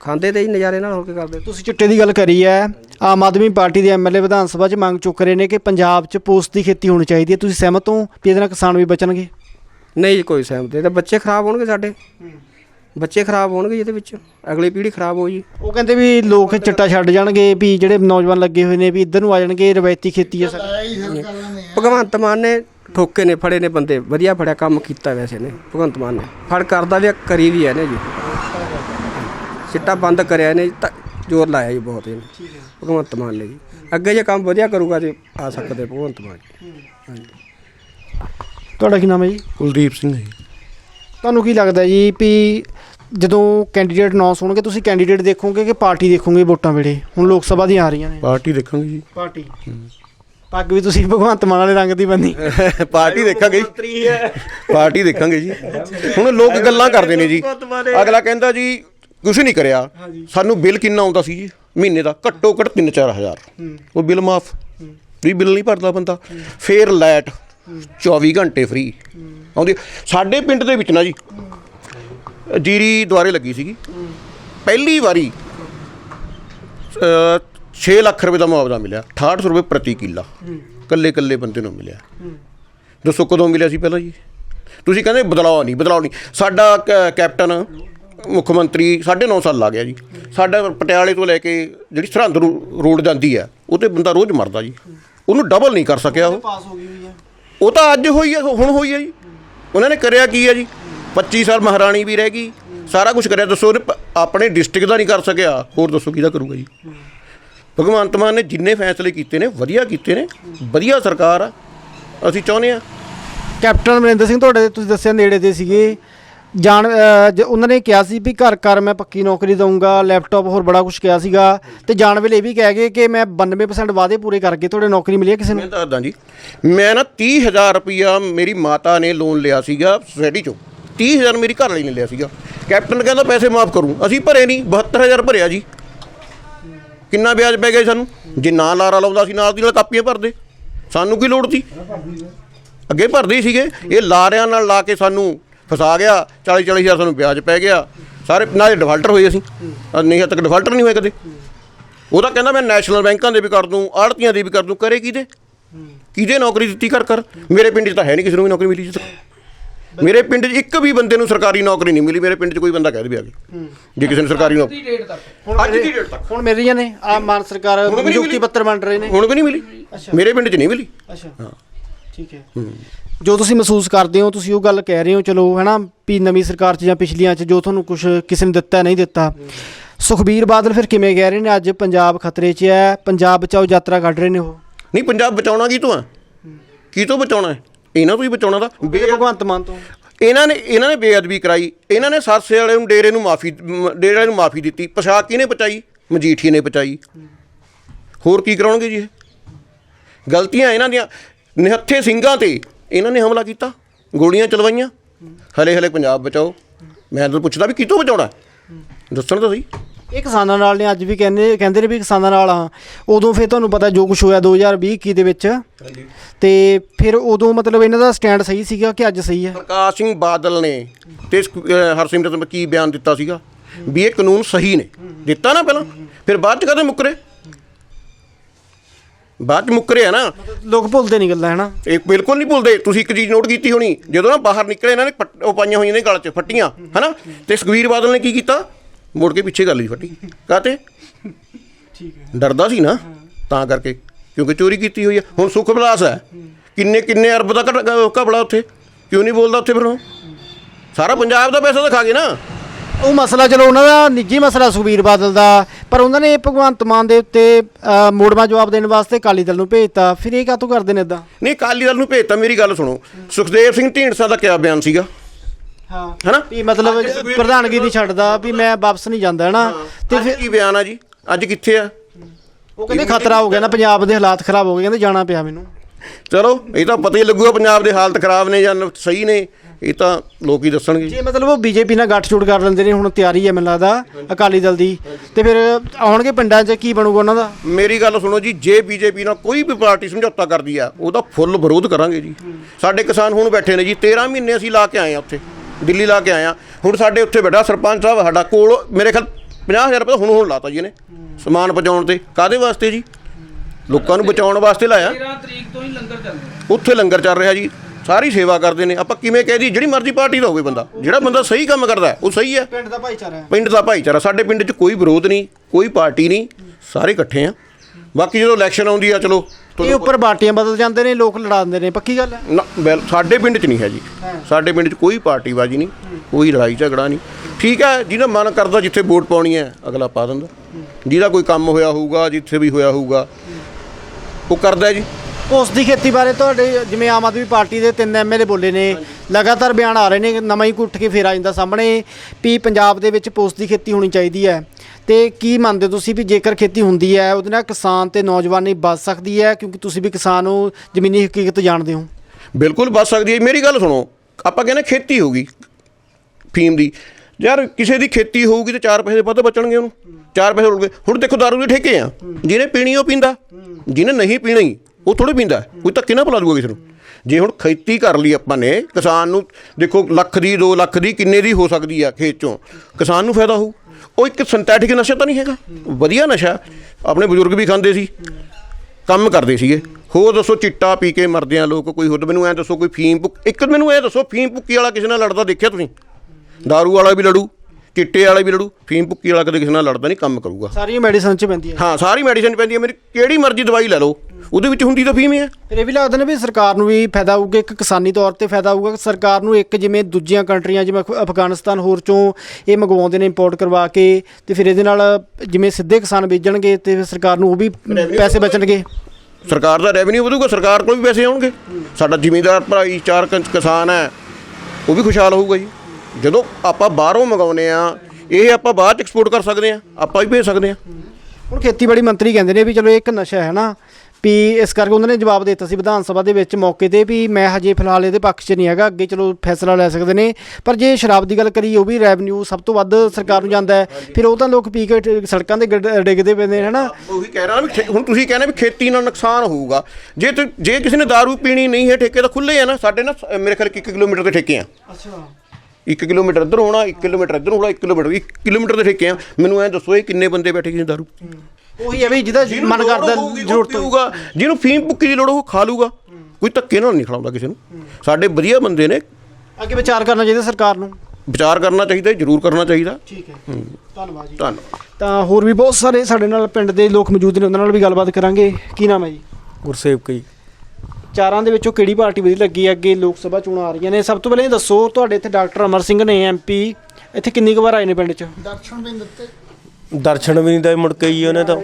ਖਾਂਦੇ ਤੇ ਜੀ ਨਜ਼ਾਰੇ ਨਾਲ ਹੋ ਕੇ ਕਰਦੇ। ਤੁਸੀਂ ਚਿੱਟੇ ਦੀ ਗੱਲ ਕਰੀ ਹੈ ਆਮ ਆਦਮੀ ਪਾਰਟੀ ਦੇ ਐਮਐਲਏ ਵਿਧਾਨ ਸਭਾ 'ਚ ਮੰਗ ਚੁੱਕ ਰਹੇ ਨੇ ਕਿ ਪੰਜਾਬ 'ਚ ਪੋਸਟ ਦੀ ਖੇਤੀ ਹੋਣੀ ਚਾਹੀਦੀ ਹੈ। ਤੁਸੀਂ ਸਹਿਮਤ ਹੋ ਵੀ ਇਹਦੇ ਨਾਲ ਕਿਸਾਨ ਵੀ ਬਚਣਗੇ? ਨਹੀਂ ਜੀ ਕੋਈ ਸਹਿਮਤ ਇਹ ਤਾਂ ਬੱਚੇ ਖਰਾਬ ਹੋਣਗੇ ਸਾਡੇ। ਬੱਚੇ ਖਰਾਬ ਹੋਣਗੇ ਜੀ ਇਹਦੇ ਵਿੱਚ। ਅਗਲੀ ਪੀੜ੍ਹੀ ਖਰਾਬ ਹੋ ਜੀ। ਉਹ ਕਹਿੰਦੇ ਵੀ ਲੋਕ ਚਿੱਟਾ ਛੱਡ ਜਾਣਗੇ ਵੀ ਜਿਹੜੇ ਨੌਜਵਾਨ ਲੱਗੇ ਹੋਏ ਨੇ ਵੀ ਇੱਧਰ ਨੂੰ ਆ ਜਾਣਗੇ ਰਵਾਇਤੀ ਖੇਤੀ ਹੈ ਸਾਡੀ। ਭਗਵੰਤ ਮਾਨ ਨੇ ਠੋਕੇ ਨੇ ਫੜੇ ਨੇ ਬੰਦੇ। ਵਧੀਆ ਫੜਿਆ ਕੰਮ ਕੀਤਾ ਵੈਸੇ ਨੇ ਭਗਵੰਤ ਮਾਨ ਨੇ। ਫੜ ਕਰਦਾ ਵੀ ਆ, ਕਰੀ ਵੀ ਹੈ ਨੇ ਜੀ। ਚਿੱਟਾ ਬੰਦ ਕਰਿਆ ਨੇ ਤਾਂ ਜ਼ੋਰ ਲਾਇਆ ਜੀ ਬਹੁਤ ਇਹਨੇ। ਭਗਵੰਤ ਮਾਨ ਨੇ ਜੀ। ਅੱਗੇ ਜੇ ਕੰਮ ਵਧੀਆ ਕਰੂਗਾ ਜੀ ਆ ਸਕਦੇ ਭਗਵੰਤ ਮਾਨ ਜੀ। ਤੁਹਾਡਾ ਕੀ ਨਾਮ ਹੈ ਜੀ? ਕੁਲਦੀਪ ਸਿੰਘ ਜੀ। ਤੁਹਾਨੂੰ ਕੀ ਲੱਗਦਾ ਜੀ ਵੀ ਜਦੋਂ ਕੈਂਡੀਡੇਟ ਅਨਾਉਂਸ ਹੋਣਗੇ ਤੁਸੀਂ ਕੈਂਡੀਡੇਟ ਦੇਖੋਗੇ ਕਿ ਪਾਰਟੀ ਦੇਖੋਗੇ ਵੋਟਾਂ ਵੇਲੇ? ਹੁਣ ਲੋਕ ਸਭਾ ਦੀਆਂ ਆ ਰਹੀਆਂ ਨੇ। ਪਾਰਟੀ ਦੇਖਾਂਗੇ ਜੀ। ਪਾਰਟੀ। ਪੱਗ ਵੀ ਤੁਸੀਂ ਭਗਵੰਤ ਮਾਨ ਵਾਲੇ ਰੰਗ ਦੀ ਬੰਨੀ। ਪਾਰਟੀ ਦੇਖਾਂਗੇ ਜੀ। ਪਾਰਟੀ ਦੇਖਾਂਗੇ ਜੀ। ਹੁਣ ਲੋਕ ਗੱਲਾਂ ਕਰਦੇ ਨੇ ਜੀ। ਅਗਲਾ ਕਹਿੰਦਾ ਜੀ ਕੁਝ ਨਹੀਂ ਕਰਿਆ। ਸਾਨੂੰ ਬਿੱਲ ਕਿੰਨਾ ਆਉਂਦਾ ਸੀ ਜੀ? ਮਹੀਨੇ ਦਾ ਘੱਟੋ ਘੱਟ 3-4 ਹਜ਼ਾਰ। ਉਹ ਬਿੱਲ ਮਾਫ। ਵੀ ਬਿੱਲ ਨਹੀਂ ਭਰਦਾ ਬੰਦਾ। ਫੇਰ ਲਾਈਟ 24 ਘੰਟੇ ਫ੍ਰੀ ਆਉਂਦੀ ਸਾਡੇ ਪਿੰਡ ਦੇ ਵਿੱਚ ਨਾ ਜੀ ਜੀਰੀ ਦੁਆਰੇ ਲੱਗੀ ਸੀਗੀ। ਪਹਿਲੀ ਵਾਰੀ 6 ਲੱਖ ਰੁਪਏ ਦਾ ਮੁਆਵਜ਼ਾ ਮਿਲਿਆ 68 ਰੁਪਏ ਪ੍ਰਤੀ ਕਿੱਲਾ। ਕੱਲੇ ਕੱਲੇ ਬੰਦੇ ਨੂੰ ਮਿਲਿਆ। ਦੱਸੋ ਕਦੋਂ ਮਿਲਿਆ ਸੀ ਪਹਿਲਾਂ ਜੀ? ਤੁਸੀਂ ਕਹਿੰਦੇ ਬਦਲਾਅ ਨਹੀਂ ਬਦਲਾਅ ਨਹੀਂ। ਸਾਡਾ ਕੈਪਟਨ ਮੁੱਖ ਮੰਤਰੀ 9.5 ਸਾਲ ਲਾ ਗਿਆ ਜੀ। ਸਾਡਾ ਪਟਿਆਲੇ ਤੋਂ ਲੈ ਕੇ ਜਿਹੜੀ ਸਰਹੰਦ ਰੋਡ ਜਾਂਦੀ ਹੈ ਉਹ ਤੇ ਬੰਦਾ ਰੋਜ਼ ਮਰਦਾ ਜੀ। ਉਹਨੂੰ ਡਬਲ ਨਹੀਂ ਕਰ ਸਕਿਆ ਉਹ। ਪਾਸ ਹੋ ਗਈ ਹੋਈ ਹੈ ਉਹ ਤਾਂ ਅੱਜ ਹੋਈ ਹੈ ਹੁਣ ਹੋਈ ਹੈ ਜੀ। ਉਹਨਾਂ ਨੇ ਕਰਿਆ ਕੀ ਹੈ ਜੀ? 25 ਸਾਲ ਮਹਾਰਾਣੀ ਵੀ ਰਹਿ ਗਈ ਸਾਰਾ ਕੁਝ ਕਰਿਆ। ਦੱਸੋ ਆਪਣੇ ਡਿਸਟ੍ਰਿਕਟ ਦਾ ਨਹੀਂ ਕਰ ਸਕਿਆ। ਹੋਰ ਦੱਸੋ ਕਿਹਦਾ ਕਰੂਗਾ ਜੀ? ਭਗਵੰਤ ਮਾਨ ਨੇ ਜਿੰਨੇ ਫੈਸਲੇ ਕੀਤੇ ਨੇ ਵਧੀਆ ਕੀਤੇ ਨੇ ਵਧੀਆ ਸਰਕਾਰ ਆ ਅਸੀਂ ਚਾਹੁੰਦੇ ਆ ਕੈਪਟਨ ਅਮਰਿੰਦਰ ਸਿੰਘ ਤੁਹਾਡੇ ਤੁਸੀਂ ਦੱਸਿਆ ਨੇੜੇ ਦੇ ਸੀਗੇ। ਜਾਣ ਉਹਨਾਂ ਨੇ ਕਿਹਾ ਸੀ ਵੀ ਘਰ ਘਰ ਮੈਂ ਪੱਕੀ ਨੌਕਰੀ ਦਊਂਗਾ ਲੈਪਟਾਪ ਹੋਰ ਬੜਾ ਕੁਝ ਕਿਹਾ ਸੀਗਾ। ਤੇ ਜਾਣ ਵੇਲੇ ਇਹ ਵੀ ਕਹਿ ਗਏ ਕਿ ਮੈਂ 92% ਵਾਅਦੇ ਪੂਰੇ ਕਰਕੇ ਤੁਹਾਡੇ ਨੌਕਰੀ ਮਿਲੀ ਹੈ ਕਿਸੇ ਨੂੰ? ਮੈਂ ਦੱਸਦਾ ਜੀ ਮੈਂ ਨਾ 30000 ਰੁਪਇਆ ਮੇਰੀ ਮਾਤਾ ਨੇ ਲੋਨ ਲਿਆ ਸੀਗਾ ਸੋਸਾਇਟੀ ਚੋਂ। 30000 ਮੇਰੀ ਘਰ ਵਾਲੀ ਨੇ ਲਿਆ ਸੀਗਾ। ਕੈਪਟਨ ਕਹਿੰਦਾ ਪੈਸੇ ਮਾਫ ਕਰੂੰ ਅਸੀਂ ਭਰੇ ਨਹੀਂ 72000 ਭਰਿਆ ਜੀ। ਕਿੰਨਾ ਵਿਆਜ ਪੈ ਗਿਆ ਜੀ ਸਾਨੂੰ? ਜੇ ਨਾ ਲਾਰਾ ਲਾਉਂਦਾ ਸੀ ਨਾਲ ਦੀ ਨਾਲ ਕਾਪੀਆਂ ਭਰਦੇ। ਸਾਨੂੰ ਕੀ ਲੋੜ ਸੀ? ਅੱਗੇ ਭਰਦੇ ਹੀ ਸੀਗੇ। ਇਹ ਲਾਰਿਆਂ ਨਾਲ ਲਾ ਕੇ ਸਾਨੂੰ ਫਸਾ ਗਿਆ। 40 40000 ਸਾਨੂੰ ਵਿਆਜ ਪੈ ਗਿਆ। ਸਾਰੇ ਨਾਲੇ ਡਿਫਾਲਟਰ ਹੋਏ ਅਸੀਂ। ਨਹੀਂ ਹਜੇ ਤੱਕ ਡਿਫਾਲਟਰ ਨਹੀਂ ਹੋਏ ਕਦੇ। ਉਹ ਤਾਂ ਕਹਿੰਦਾ ਮੈਂ ਨੈਸ਼ਨਲ ਬੈਂਕਾਂ ਦੇ ਵੀ ਕਰ ਦੂੰ, ਆੜਤੀਆਂ ਦੇ ਵੀ ਕਰ ਦੂੰ। ਕਰੇ ਕਿਹਦੇ? ਕਿਹਦੇ ਨੌਕਰੀ ਦਿੱਤੀ? ਕਰ ਕਰ। ਮੇਰੇ ਪਿੰਡ 'ਚ ਤਾਂ ਹੈ ਨਹੀਂ ਕਿਸੇ ਨੂੰ ਵੀ ਨੌਕਰੀ ਮਿਲੀ। ਜੀ ਮੇਰੇ ਪਿੰਡ 'ਚ ਇੱਕ ਵੀ ਬੰਦੇ ਨੂੰ ਸਰਕਾਰੀ ਨੌਕਰੀ ਨਹੀਂ ਮਿਲੀ ਮੇਰੇ ਪਿੰਡ 'ਚ ਕੋਈ ਬੰਦਾ ਕਹਿ ਦੇਵੇ ਆ ਕੇ। ਜੇ ਕਿਸੇ ਨੂੰ ਸਰਕਾਰੀ ਨੌਕਰੀ ਡੇਟ ਤੱਕ। ਅੱਜ ਦੀ ਡੇਟ ਤੱਕ। ਹੁਣ ਮਿਲ ਰਹੀਆਂ ਨੇ ਆ ਮਾਨ ਸਰਕਾਰ ਵੀ ਨਿਯੁਕਤੀ। ਪੱਤਰ ਵੰਡ ਰਹੇ ਨੇ। ਹੁਣ ਵੀ ਨਹੀਂ ਮਿਲੀ। ਮੇਰੇ ਪਿੰਡ 'ਚ ਨਹੀਂ ਮਿਲੀ। ਅੱਛਾ। ਠੀਕ ਹੈ। ਜੋ ਤੁਸੀਂ ਮਹਿਸੂਸ ਕਰਦੇ ਹੋ ਤੁਸੀਂ ਉਹ ਗੱਲ ਕਹਿ ਰਹੇ ਹੋ ਚਲੋ ਹੈਨਾ ਵੀ ਨਵੀਂ ਸਰਕਾਰ 'ਚ ਜਾਂ ਪਿਛਲੀਆਂ 'ਚ ਜੋ ਤੁਹਾਨੂੰ ਕੁਝ ਕਿਸੇ ਨੇ ਦਿੱਤਾ ਨਹੀਂ ਦਿੱਤਾ। ਸੁਖਬੀਰ ਬਾਦਲ ਫਿਰ ਕਿਵੇਂ ਕਹਿ ਰਹੇ ਨੇ? ਅੱਜ ਪੰਜਾਬ ਖਤਰੇ 'ਚ ਹੈ ਪੰਜਾਬ ਬਚਾਓ ਯਾਤਰਾ ਕੱਢ ਰਹੇ ਨੇ ਉਹ। ਨਹੀਂ ਪੰਜਾਬ ਬਚਾਉਣਾ ਕੀ ਤੋਂ ਆ? ਕੀ ਤੋਂ ਬਚਾਉਣਾ ਹੈ? ਇਹਨਾਂ ਤੋਂ ਹੀ ਬਚਾਉਣਾ ਦਾ ਬੇ- ਭਗਵੰਤ ਮਾਨ ਤੋਂ। ਇਹਨਾਂ ਨੇ ਇਹਨਾਂ ਨੇ ਬੇਅਦਬੀ ਕਰਾਈ। ਇਹਨਾਂ ਨੇ ਸਰਸੇ ਵਾਲੇ ਨੂੰ ਡੇਰੇ ਨੂੰ ਮਾਫੀ ਡੇਰੇ ਵਾਲੇ ਨੂੰ ਮਾਫੀ ਦਿੱਤੀ। ਪੋਸ਼ਾਕ ਕਿਹਨੇ ਪਚਾਈ ਮਜੀਠੀਏ ਨੇ ਪਚਾਈ ਹੋਰ ਕੀ ਕਰਾਉਣਗੇ ਜੀ ਇਹ? ਗਲਤੀਆਂ ਇਹਨਾਂ ਦੀਆਂ ਨਿਹੱਥੇ ਸਿੰਘਾਂ ਤੇ ਇਹਨਾਂ ਨੇ ਹਮਲਾ ਕੀਤਾ। ਗੋਲੀਆਂ ਚਲਵਾਈਆਂ। ਹਲੇ ਹਲੇ ਪੰਜਾਬ ਬਚਾਓ। ਮੈਂ ਤਾਂ ਪੁੱਛਦਾ ਵੀ ਕਿਤੋਂ ਬਚਾਉਣਾ? ਦੱਸਣ ਤਾਂ ਸਹੀ। ਇਹ ਕਿਸਾਨਾਂ ਨਾਲ ਨੇ ਅੱਜ ਵੀ ਕਹਿੰਦੇ ਕਹਿੰਦੇ ਨੇ ਵੀ ਕਿਸਾਨਾਂ ਨਾਲ ਹਾਂ ਉਦੋਂ ਫਿਰ ਤੁਹਾਨੂੰ ਪਤਾ ਜੋ ਕੁਝ ਹੋਇਆ 2020 21 ਦੇ ਵਿੱਚ। ਤੇ ਫਿਰ ਉਦੋਂ ਮਤਲਬ ਇਹਨਾਂ ਦਾ ਸਟੈਂਡ ਸਹੀ ਸੀਗਾ ਕਿ ਅੱਜ ਸਹੀ ਹੈ ਪ੍ਰਕਾਸ਼ ਸਿੰਘ ਬਾਦਲ ਨੇ ਤੇ ਹਰਸਿਮਰਤ ਨੇ ਕੀ ਬਿਆਨ ਦਿੱਤਾ ਸੀਗਾ? ਵੀ ਇਹ ਕਾਨੂੰਨ ਸਹੀ ਨੇ। ਦਿੱਤਾ ਨਾ ਪਹਿਲਾਂ? ਫਿਰ ਬਾਅਦ ਚ ਕਦੇ ਮੁੱਕਰੇ? ਬਾਅਦ ਚ ਮੁੱਕਰੇ ਆ ਨਾ। ਲੋਕ ਭੁੱਲਦੇ ਨਹੀਂ ਗੱਲਾਂ ਹੈਨਾ? ਇਹ ਬਿਲਕੁਲ ਨਹੀਂ ਭੁੱਲਦੇ। ਤੁਸੀਂ ਇੱਕ ਚੀਜ਼ ਨੋਟ ਕੀਤੀ ਹੋਣੀ। ਜਦੋਂ ਨਾ ਬਾਹਰ ਨਿਕਲੇ ਇਹਨਾਂ ਨੇ ਉਹ ਪਾਈਆਂ ਹੋਈਆਂ ਨੇ ਗਲ 'ਚ ਫੱਟੀਆਂ ਹਨਾ? ਤੇ ਸੁਖਵੀਰ ਬਾਦਲ ਨੇ ਕੀ ਕੀਤਾ? ਮੁੜ ਕੇ ਪਿੱਛੇ ਕਰ ਲਈ ਫੱਟੀ। ਕਾਤੇ ਠੀਕ ਹੈ। ਡਰਦਾ ਸੀ ਨਾ। ਤਾਂ ਕਰਕੇ। ਕਿਉਂਕਿ ਚੋਰੀ ਕੀਤੀ ਹੋਈ ਹੈ ਹੁਣ ਸੁਖ ਵਿਲਾਸ ਹੈ। ਕਿੰਨੇ ਕਿੰਨੇ ਅਰਬ ਦਾ ਘਪਲਾ ਉੱਥੇ? ਕਿਉਂ ਨਹੀਂ ਬੋਲਦਾ ਉੱਥੇ ਫਿਰ ਉਹ? ਸਾਰਾ ਪੰਜਾਬ ਦਾ ਪੈਸਾ ਤਾਂ ਖਾ ਗਏ ਨਾ। ਉਹ ਮਸਲਾ ਚਲੋ ਉਹਨਾਂ ਦਾ ਨਿੱਜੀ ਮਸਲਾ ਸੁਖਬੀਰ ਬਾਦਲ ਦਾ। ਪਰ ਉਹਨਾਂ ਨੇ ਭਗਵੰਤ ਮਾਨ ਦੇ ਉੱਤੇ ਮੋੜਵਾਂ ਜਵਾਬ ਦੇਣ ਵਾਸਤੇ ਅਕਾਲੀ ਦਲ ਨੂੰ ਭੇਜਤਾ। ਫਿਰ ਇਹ ਕਾਹਤੋਂ ਕਰਦੇ ਨੇ ਇਦਾਂ ਨਹੀਂ ਅਕਾਲੀ ਦਲ ਨੂੰ ਭੇਜਤਾ। ਮੇਰੀ ਗੱਲ ਸੁਣੋ। ਸੁਖਦੇਵ ਸਿੰਘ ਢੀਂਡਸਾ ਦਾ ਕਿਆ ਬਿਆਨ ਸੀਗਾ? ਹਾਂ। ਹਨਾ? ਵੀ ਮਤਲਬ ਪ੍ਰਧਾਨਗੀ ਨਹੀਂ ਛੱਡਦਾ ਵੀ ਮੈਂ ਵਾਪਸ ਨਹੀਂ ਜਾਂਦਾ ਹੈਨਾ? ਤੇ ਫਿਰ ਕੀ ਬਿਆਨ ਆ ਜੀ? ਅੱਜ ਕਿੱਥੇ ਆ? ਉਹ ਕਹਿੰਦੇ ਖਤਰਾ ਹੋ ਗਿਆ ਨਾ ਪੰਜਾਬ ਦੇ ਹਾਲਾਤ ਖਰਾਬ ਹੋ ਗਏ ਕਹਿੰਦੇ ਜਾਣਾ ਪਿਆ ਮੈਨੂੰ। ਚਲੋ ਇਹ ਤਾਂ ਪਤਾ ਹੀ ਲੱਗੂਗਾ ਪੰਜਾਬ ਦੇ ਹਾਲਤ ਖਰਾਬ ਨੇ ਜਾਂ ਸਹੀ ਨੇ ਇਹ ਤਾਂ ਲੋਕ ਹੀ ਦੱਸਣਗੇ ਜੇ। ਮਤਲਬ ਉਹ ਬੀਜੇਪੀ ਨਾਲ ਗੱਠਜੋੜ ਕਰ ਲੈਂਦੇ ਨੇ ਹੁਣ ਤਿਆਰੀ ਹੈ ਮੈਨੂੰ ਲੱਗਦਾ ਅਕਾਲੀ ਦਲ ਦੀ। ਤੇ ਫਿਰ ਆਉਣਗੇ ਪਿੰਡਾਂ 'ਚ ਕੀ ਬਣੂਗਾ ਉਹਨਾਂ ਦਾ? ਮੇਰੀ ਗੱਲ ਸੁਣੋ ਜੀ ਜੇ ਬੀਜੇਪੀ ਨਾਲ ਕੋਈ ਵੀ ਪਾਰਟੀ ਸਮਝੌਤਾ ਕਰਦੀ ਆ ਉਹਦਾ ਫੁੱਲ ਵਿਰੋਧ ਕਰਾਂਗੇ ਜੀ। ਸਾਡੇ ਕਿਸਾਨ ਹੁਣ ਬੈਠੇ ਨੇ ਜੀ 13 ਮਹੀਨੇ ਅਸੀਂ ਲਾ ਕੇ ਆਏ ਆ ਉੱਥੇ। ਦਿੱਲੀ ਲਾ ਕੇ ਆਏ ਆ। ਹੁਣ ਸਾਡੇ ਉੱਥੇ ਬੈਠਾ ਸਰਪੰਚ ਸਾਹਿਬ ਸਾਡਾ ਕੋਲ ਮੇਰੇ ਖਿਆਲ 50000 ਰੁਪਏ ਹੁਣ ਹੁਣ ਲਾਤਾ ਜੀ ਇਹਨੇ ਸਮਾਨ ਪਹੁੰਚਾਉਣ ਤੇ। ਕਾਦੇ ਵਾਸਤੇ ਜੀ? ਲੋਕਾਂ ਨੂੰ ਬਚਾਉਣ ਵਾਸਤੇ ਲਾਇਆ। 13 ਤਰੀਕ ਤੋਂ ਹੀ ਲੰਗਰ ਚੱਲ ਰਿਹਾ। ਉੱਥੇ ਲੰਗਰ ਚੱਲ ਰਿਹਾ ਜੀ। ਸਾਰੀ ਸੇਵਾ ਕਰਦੇ ਨੇ। ਆਪਾਂ ਕਿਵੇਂ ਕਹਿ ਦੀ ਜਿਹੜੀ ਮਰਜ਼ੀ ਪਾਰਟੀ ਦਾ ਹੋਵੇ ਬੰਦਾ ਜਿਹੜਾ ਬੰਦਾ ਸਹੀ ਕੰਮ ਕਰਦਾ ਉਹ ਸਹੀ ਹੈ। ਪਿੰਡ ਦਾ ਭਾਈਚਾਰਾ ਹੈ। ਪਿੰਡ ਦਾ ਭਾਈਚਾਰਾ। ਸਾਡੇ ਪਿੰਡ 'ਚ ਕੋਈ ਵਿਰੋਧ ਨਹੀਂ ਕੋਈ ਪਾਰਟੀ ਨਹੀਂ। ਸਾਰੇ ਇਕੱਠੇ ਆ। ਬਾਕੀ ਜਦੋਂ ਇਲੈਕਸ਼ਨ ਆਉਂਦੀ ਆ ਚਲੋ ਇਹ ਉੱਪਰ ਬਾਟੀਆਂ ਬਦਲ ਜਾਂਦੇ ਨੇ ਲੋਕ ਲੜਾ ਦਿੰਦੇ ਨੇ ਪੱਕੀ ਗੱਲ ਹੈ? ਨਾ, ਬਿਲ- ਸਾਡੇ ਪਿੰਡ 'ਚ ਨਹੀਂ ਹੈ ਜੀ। ਸਾਡੇ ਪਿੰਡ 'ਚ ਕੋਈ ਪਾਰਟੀਬਾਜ਼ੀ ਨਹੀਂ ਕੋਈ ਲੜਾਈ ਝਗੜਾ ਨਹੀਂ। ਠੀਕ ਹੈ ਜਿਹਦਾ ਮਨ ਕਰਦਾ ਜਿੱਥੇ ਵੋਟ ਪਾਉਣੀ ਹੈ ਅਗਲਾ ਪਾ ਦਿੰਦਾ। ਜਿਹਦਾ ਕੋਈ ਕੰਮ ਹੋਇਆ ਹੋਊਗਾ ਜਿੱਥੇ ਵੀ ਹੋਇਆ ਹੋਊਗਾ ਉਹ ਕਰਦਾ ਜੀ। ਉਸ ਦੀ ਖੇਤੀ ਬਾਰੇ ਤੁਹਾਡੇ ਜਿਵੇਂ ਆਮ ਆਦਮੀ ਪਾਰਟੀ ਦੇ ਤਿੰਨ ਐਮਐਲਏ ਬੋਲੇ ਨੇ, ਲਗਾਤਾਰ ਬਿਆਨ ਆ ਰਹੇ ਨੇ, ਨਵਾਂ ਹੀ ਉੱਠ ਕੇ ਫੇਰ ਆ ਜਾਂਦਾ ਸਾਹਮਣੇ ਵੀ ਪੰਜਾਬ ਦੇ ਵਿੱਚ ਪੋਸਟ ਦੀ ਖੇਤੀ ਹੋਣੀ ਚਾਹੀਦੀ ਹੈ। ਤੇ ਕੀ ਮੰਨਦੇ ਹੋ ਤੁਸੀਂ ਵੀ ਜੇਕਰ ਖੇਤੀ ਹੁੰਦੀ ਹੈ, ਉਹਦੇ ਨਾਲ ਕਿਸਾਨ ਤੇ ਨੌਜਵਾਨੀ ਬਚ ਸਕਦੀ ਹੈ, ਕਿਉਂਕਿ ਤੁਸੀਂ ਵੀ ਕਿਸਾਨ ਹੋ, ਜ਼ਮੀਨੀ ਹਕੀਕਤ ਜਾਣਦੇ ਹੋ? ਬਿਲਕੁਲ ਬਚ ਸਕਦੀ ਹੈ। ਮੇਰੀ ਗੱਲ ਸੁਣੋ, ਆਪਾਂ ਕਹਿੰਦੇ ਖੇਤੀ ਹੋਊਗੀ ਫੀਮ ਦੀ। ਯਾਰ ਕਿਸੇ ਦੀ ਖੇਤੀ ਹੋਊਗੀ ਤੇ ਚਾਰ ਪੈਸੇ ਵੱਧ ਬਚਣਗੇ ਉਹਨੂੰ। ਚਾਰ ਪੈਸੇ ਹੋਣਗੇ ਹੁਣ ਦੇਖੋ ਦਾਰੂ ਦੇ ਠੇਕੇ ਆ। ਜਿਹਨੇ ਪੀਣੀ ਉਹ ਪੀਂਦਾ। ਜਿਹਨੇ ਨਹੀਂ ਪੀਣੀ ਉਹ ਥੋੜੇ ਪੀਂਦਾ ਕੋਈ ਧੱਕੇ ਨਾ ਪਲਾ ਦੂਗਾ ਕਿਸੇ ਨੂੰ। ਜੇ ਹੁਣ ਖੇਤੀ ਕਰ ਲਈ ਆਪਾਂ ਨੇ ਕਿਸਾਨ ਨੂੰ ਦੇਖੋ ਲੱਖ ਦੀ 2 ਲੱਖ ਦੀ ਕਿੰਨੇ ਦੀ ਹੋ ਸਕਦੀ ਆ ਖੇਤ ਚੋਂ। ਕਿਸਾਨ ਨੂੰ ਫਾਇਦਾ ਹੋਊ। ਉਹ ਇੱਕ ਸਿੰਥੈਟਿਕ ਨਸ਼ਾ ਤਾਂ ਨਹੀਂ ਹੈਗਾ। ਵਧੀਆ ਨਸ਼ਾ। ਆਪਣੇ ਬਜ਼ੁਰਗ ਵੀ ਖਾਂਦੇ ਸੀ। ਕੰਮ ਕਰਦੇ ਸੀਗੇ। ਹੋਰ ਦੱਸੋ ਚਿੱਟਾ ਪੀ ਕੇ ਮਰਦੇ ਆ ਲੋਕ। ਕੋਈ ਹੋਰ ਮੈਨੂੰ ਐ ਦੱਸੋ ਕੋਈ ਫੀਮ ਭੁੱਕ ਇੱਕ ਮੈਨੂੰ ਐ ਦੱਸੋ ਫੀਮ ਭੁੱਕੀ ਵਾਲਾ ਕਿਸੇ ਨਾਲ ਲੜਦਾ ਦੇਖਿਆ ਤੁਸੀਂ? दारू ਵਾਲਾ ਵੀ ਲੜੂ ਚਿੱਟੇ ਵਾਲਾ ਵੀ ਲੜੂ। ਫੀਮ ਭੁੱਕੀ ਵਾਲਾ ਕਦੇ ਕਿਸੇ ਨਾਲ ਲੜਦਾ ਨਹੀਂ ਕੰਮ ਕਰੂਗਾ। ਸਾਰੀਆਂ ਮੈਡੀਸਨ 'ਚ ਪੈਂਦੀ ਹੈ ਹਾਂ ਸਾਰੀ ਮੈਡੀਸਿਨ ਪੈਂਦੀ ਹੈ ਮੇਰੀ ਕਿਹੜੀ ਮਰਜ਼ੀ ਦਵਾਈ ਲੈ ਲਓ। ਉਹਦੇ ਵਿੱਚ ਹੁੰਦੀ ਤਾਂ ਫੀਮ ਹੀ ਹੈ ਫਿਰ ਇਹ ਵੀ ਲੱਗਦਾ ਨਾ ਵੀ ਸਰਕਾਰ ਨੂੰ ਵੀ ਫਾਇਦਾ ਹੋਊਗਾ ਇੱਕ ਕਿਸਾਨੀ ਤੌਰ ਤੇ ਫਾਇਦਾ ਹੋਊਗਾ। ਸਰਕਾਰ ਨੂੰ ਇੱਕ ਜਿਵੇਂ ਦੂਜੀਆਂ ਕੰਟਰੀਆਂ ਜਿਵੇਂ ਅਫ- ਅਫਗਾਨਿਸਤਾਨ ਹੋਰ ਚੋਂ ਇਹ ਮੰਗਵਾਉਂਦੇ ਨੇ ਇੰਪੋਰਟ ਕਰਵਾ ਕੇ ਤੇ ਫਿਰ ਇਹਦੇ ਨਾਲ ਜਿਵੇਂ ਸਿੱਧੇ ਕਿਸਾਨ ਵੇਚਣਗੇ ਤੇ ਫਿਰ ਸਰਕਾਰ ਨੂੰ ਉਹ ਵੀ ਪੈਸੇ ਬਚਣਗੇ। ਸਰਕਾਰ ਦਾ ਰੈਵਨਿਊ ਵਧੂਗਾ ਸਰਕਾਰ ਕੋਲ ਵੀ ਪੈਸੇ ਆਉਣਗੇ। ਸਾਡਾ ਜ਼ਿਮੀਂਦਾਰ ਭਾਈ ਚਾਰ ਕਿਸ- ਕਿਸਾਨ ਹੈ ਉਹ ਵੀ ਖੁਸ਼ਹਾਲ ਹੋਊਗਾ ਜੀ। ਜਦੋਂ ਆਪਾਂ ਬਾਹਰੋਂ ਮੰਗਾਉਨੇ ਆ ਇਹ ਆਪਾਂ ਚ ਐਕਸਪੋਰਟ ਕਰ ਸਕਦੇ ਆ ਆਪਾਂ ਵੀ ਭੇਜ ਸਕਦੇ ਆ ਹੁਣ ਖੇਤੀਬਾੜੀ ਮੰਤਰੀ ਕਹਿੰਦੇ ਨੇ ਵੀ ਚਲੋ ਇਹ ਇੱਕ ਨਸ਼ਾ ਹੈ ਨਾ ਵੀ ਇਸ ਕਰਕੇ ਉਹਨਾਂ ਨੇ ਜਵਾਬ ਦਿੱਤਾ ਸੀ ਵਿਧਾਨ ਸਭਾ ਦੇ ਵਿੱਚ ਮੌਕੇ ਤੇ ਵੀ ਮੈਂ ਹਜੇ ਫਿਲਹਾਲ ਇਹਦੇ ਪੱਖ 'ਚ ਨਹੀਂ ਹੈਗਾ ਅੱਗੇ ਚਲੋ ਫੈਸਲਾ ਲੈ ਸਕਦੇ ਨੇ। ਪਰ ਜੇ ਸ਼ਰਾਬ ਦੀ ਗੱਲ ਕਰੀਏ ਉਹ ਵੀ ਰੈਵਨਿਊ ਸਭ ਤੋਂ ਵੱਧ ਸਰਕਾਰ ਨੂੰ ਜਾਂਦਾ ਹੈ। ਫਿਰ ਉਹ ਤਾਂ ਲੋਕ ਪੀ ਕੇ ਸੜਕਾਂ ਦੇ ਡਿੱਗਦੇ ਪਏ ਨੇ ਹਨਾ? ਉਹੀ ਕਹਿ ਰਹਾ ਵੀ ਹੁਣ ਤੁਸੀਂ ਕਹਿੰਦੇ ਵੀ ਖੇਤੀ ਨਾਲ ਨੁਕਸਾਨ ਹੋਊਗਾ। ਜੇ ਜੇ ਕਿਸੇ ਨੇ दारू ਪੀਣੀ ਨਹੀਂ ਹੈ ਠੇਕੇ ਤਾਂ ਖੁੱਲੇ ਆ ਨਾ। ਸਾਡੇ ਨਾ ਮੇਰੇ ਖਿਆਲ 1 ਕਿਲੋਮੀਟਰ ਦੇ ਠੇਕੇ ਆ। ਅੱਛਾ। 1 ਕਿਲੋਮੀਟਰ ਇੱਧਰ ਹੋਣਾ 1 ਕਿਲੋਮੀਟਰ ਇੱਧਰ ਹੋਣਾ 1 ਕਿਲੋਮੀਟਰ 1 ਕਿਲੋਮੀਟਰ ਦੇ ਠੇਕੇ ਆ। ਮੈਨੂੰ ਐਂ ਦੱਸੋ ਇਹ ਕਿੰਨੇ ਬੰਦੇ ਬੈਠੇ ਕਿਸੇ ਦਾਰੂ? ਉਹੀ ਹੈ ਵੀ ਜਿਹਦਾ ਮਨ ਕਰਦਾ ਜ਼ਰੂਰਤ ਪੀਊਗਾ ਜਿਹਨੂੰ ਫੀਮ ਪੁੱਕੀ ਦੀ ਲੋੜ ਉਹ ਖਾ ਲੂਗਾ ਕੋਈ ਧੱਕੇ ਨਾਲ ਨਹੀਂ ਖਿਲਾਉਂਦਾ ਕਿਸੇ ਨੂੰ। ਸਾਡੇ ਵਧੀਆ ਬੰਦੇ ਨੇ ਅੱਗੇ ਵਿਚਾਰ ਕਰਨਾ ਚਾਹੀਦਾ ਸਰਕਾਰ ਨੂੰ। ਵਿਚਾਰ ਕਰਨਾ ਚਾਹੀਦਾ ਜ਼ਰੂਰ ਕਰਨਾ ਚਾਹੀਦਾ। ਠੀਕ ਹੈ। ਧੰਨਵਾਦ ਜੀ। ਧੰਨਵਾਦ ਤਾਂ ਹੋਰ ਵੀ ਬਹੁਤ ਸਾਰੇ ਸਾਡੇ ਨਾਲ ਪਿੰਡ ਦੇ ਲੋਕ ਮੌਜੂਦ ਨੇ ਉਹਨਾਂ ਨਾਲ ਵੀ ਗੱਲਬਾਤ ਕਰਾਂਗੇ। ਕੀ ਨਾਮ ਹੈ ਜੀ? ਗੁਰਸੇਵਕ ਜੀ। ਚਾਰਾਂ ਦੇ ਵਿੱਚੋਂ ਕਿਹੜੀ ਪਾਰਟੀ ਵਧੀਆ ਲੱਗੀ ਹੈ? ਅੱਗੇ ਲੋਕ ਸਭਾ ਚੋਣਾਂ ਆ ਰਹੀਆਂ ਨੇ। ਸਭ ਤੋਂ ਪਹਿਲਾਂ ਇਹ ਦੱਸੋ ਤੁਹਾਡੇ ਇੱਥੇ ਡਾਕਟਰ ਅਮਰ ਸਿੰਘ ਨੇ ਐਮਪੀ ਇੱਥੇ ਕਿੰਨੀ ਕੁ ਵਾਰ ਆਏ ਨੇ ਪਿੰਡ 'ਚ? ਦਰਸ਼ਨ ਵੀ ਦਿੱਤੇ ਦਰਸ਼ਨ ਵੀ ਨਹੀਂ ਦਾ ਮੁੜ ਕੇ ਜੀ ਉਹਨੇ ਤਾਂ।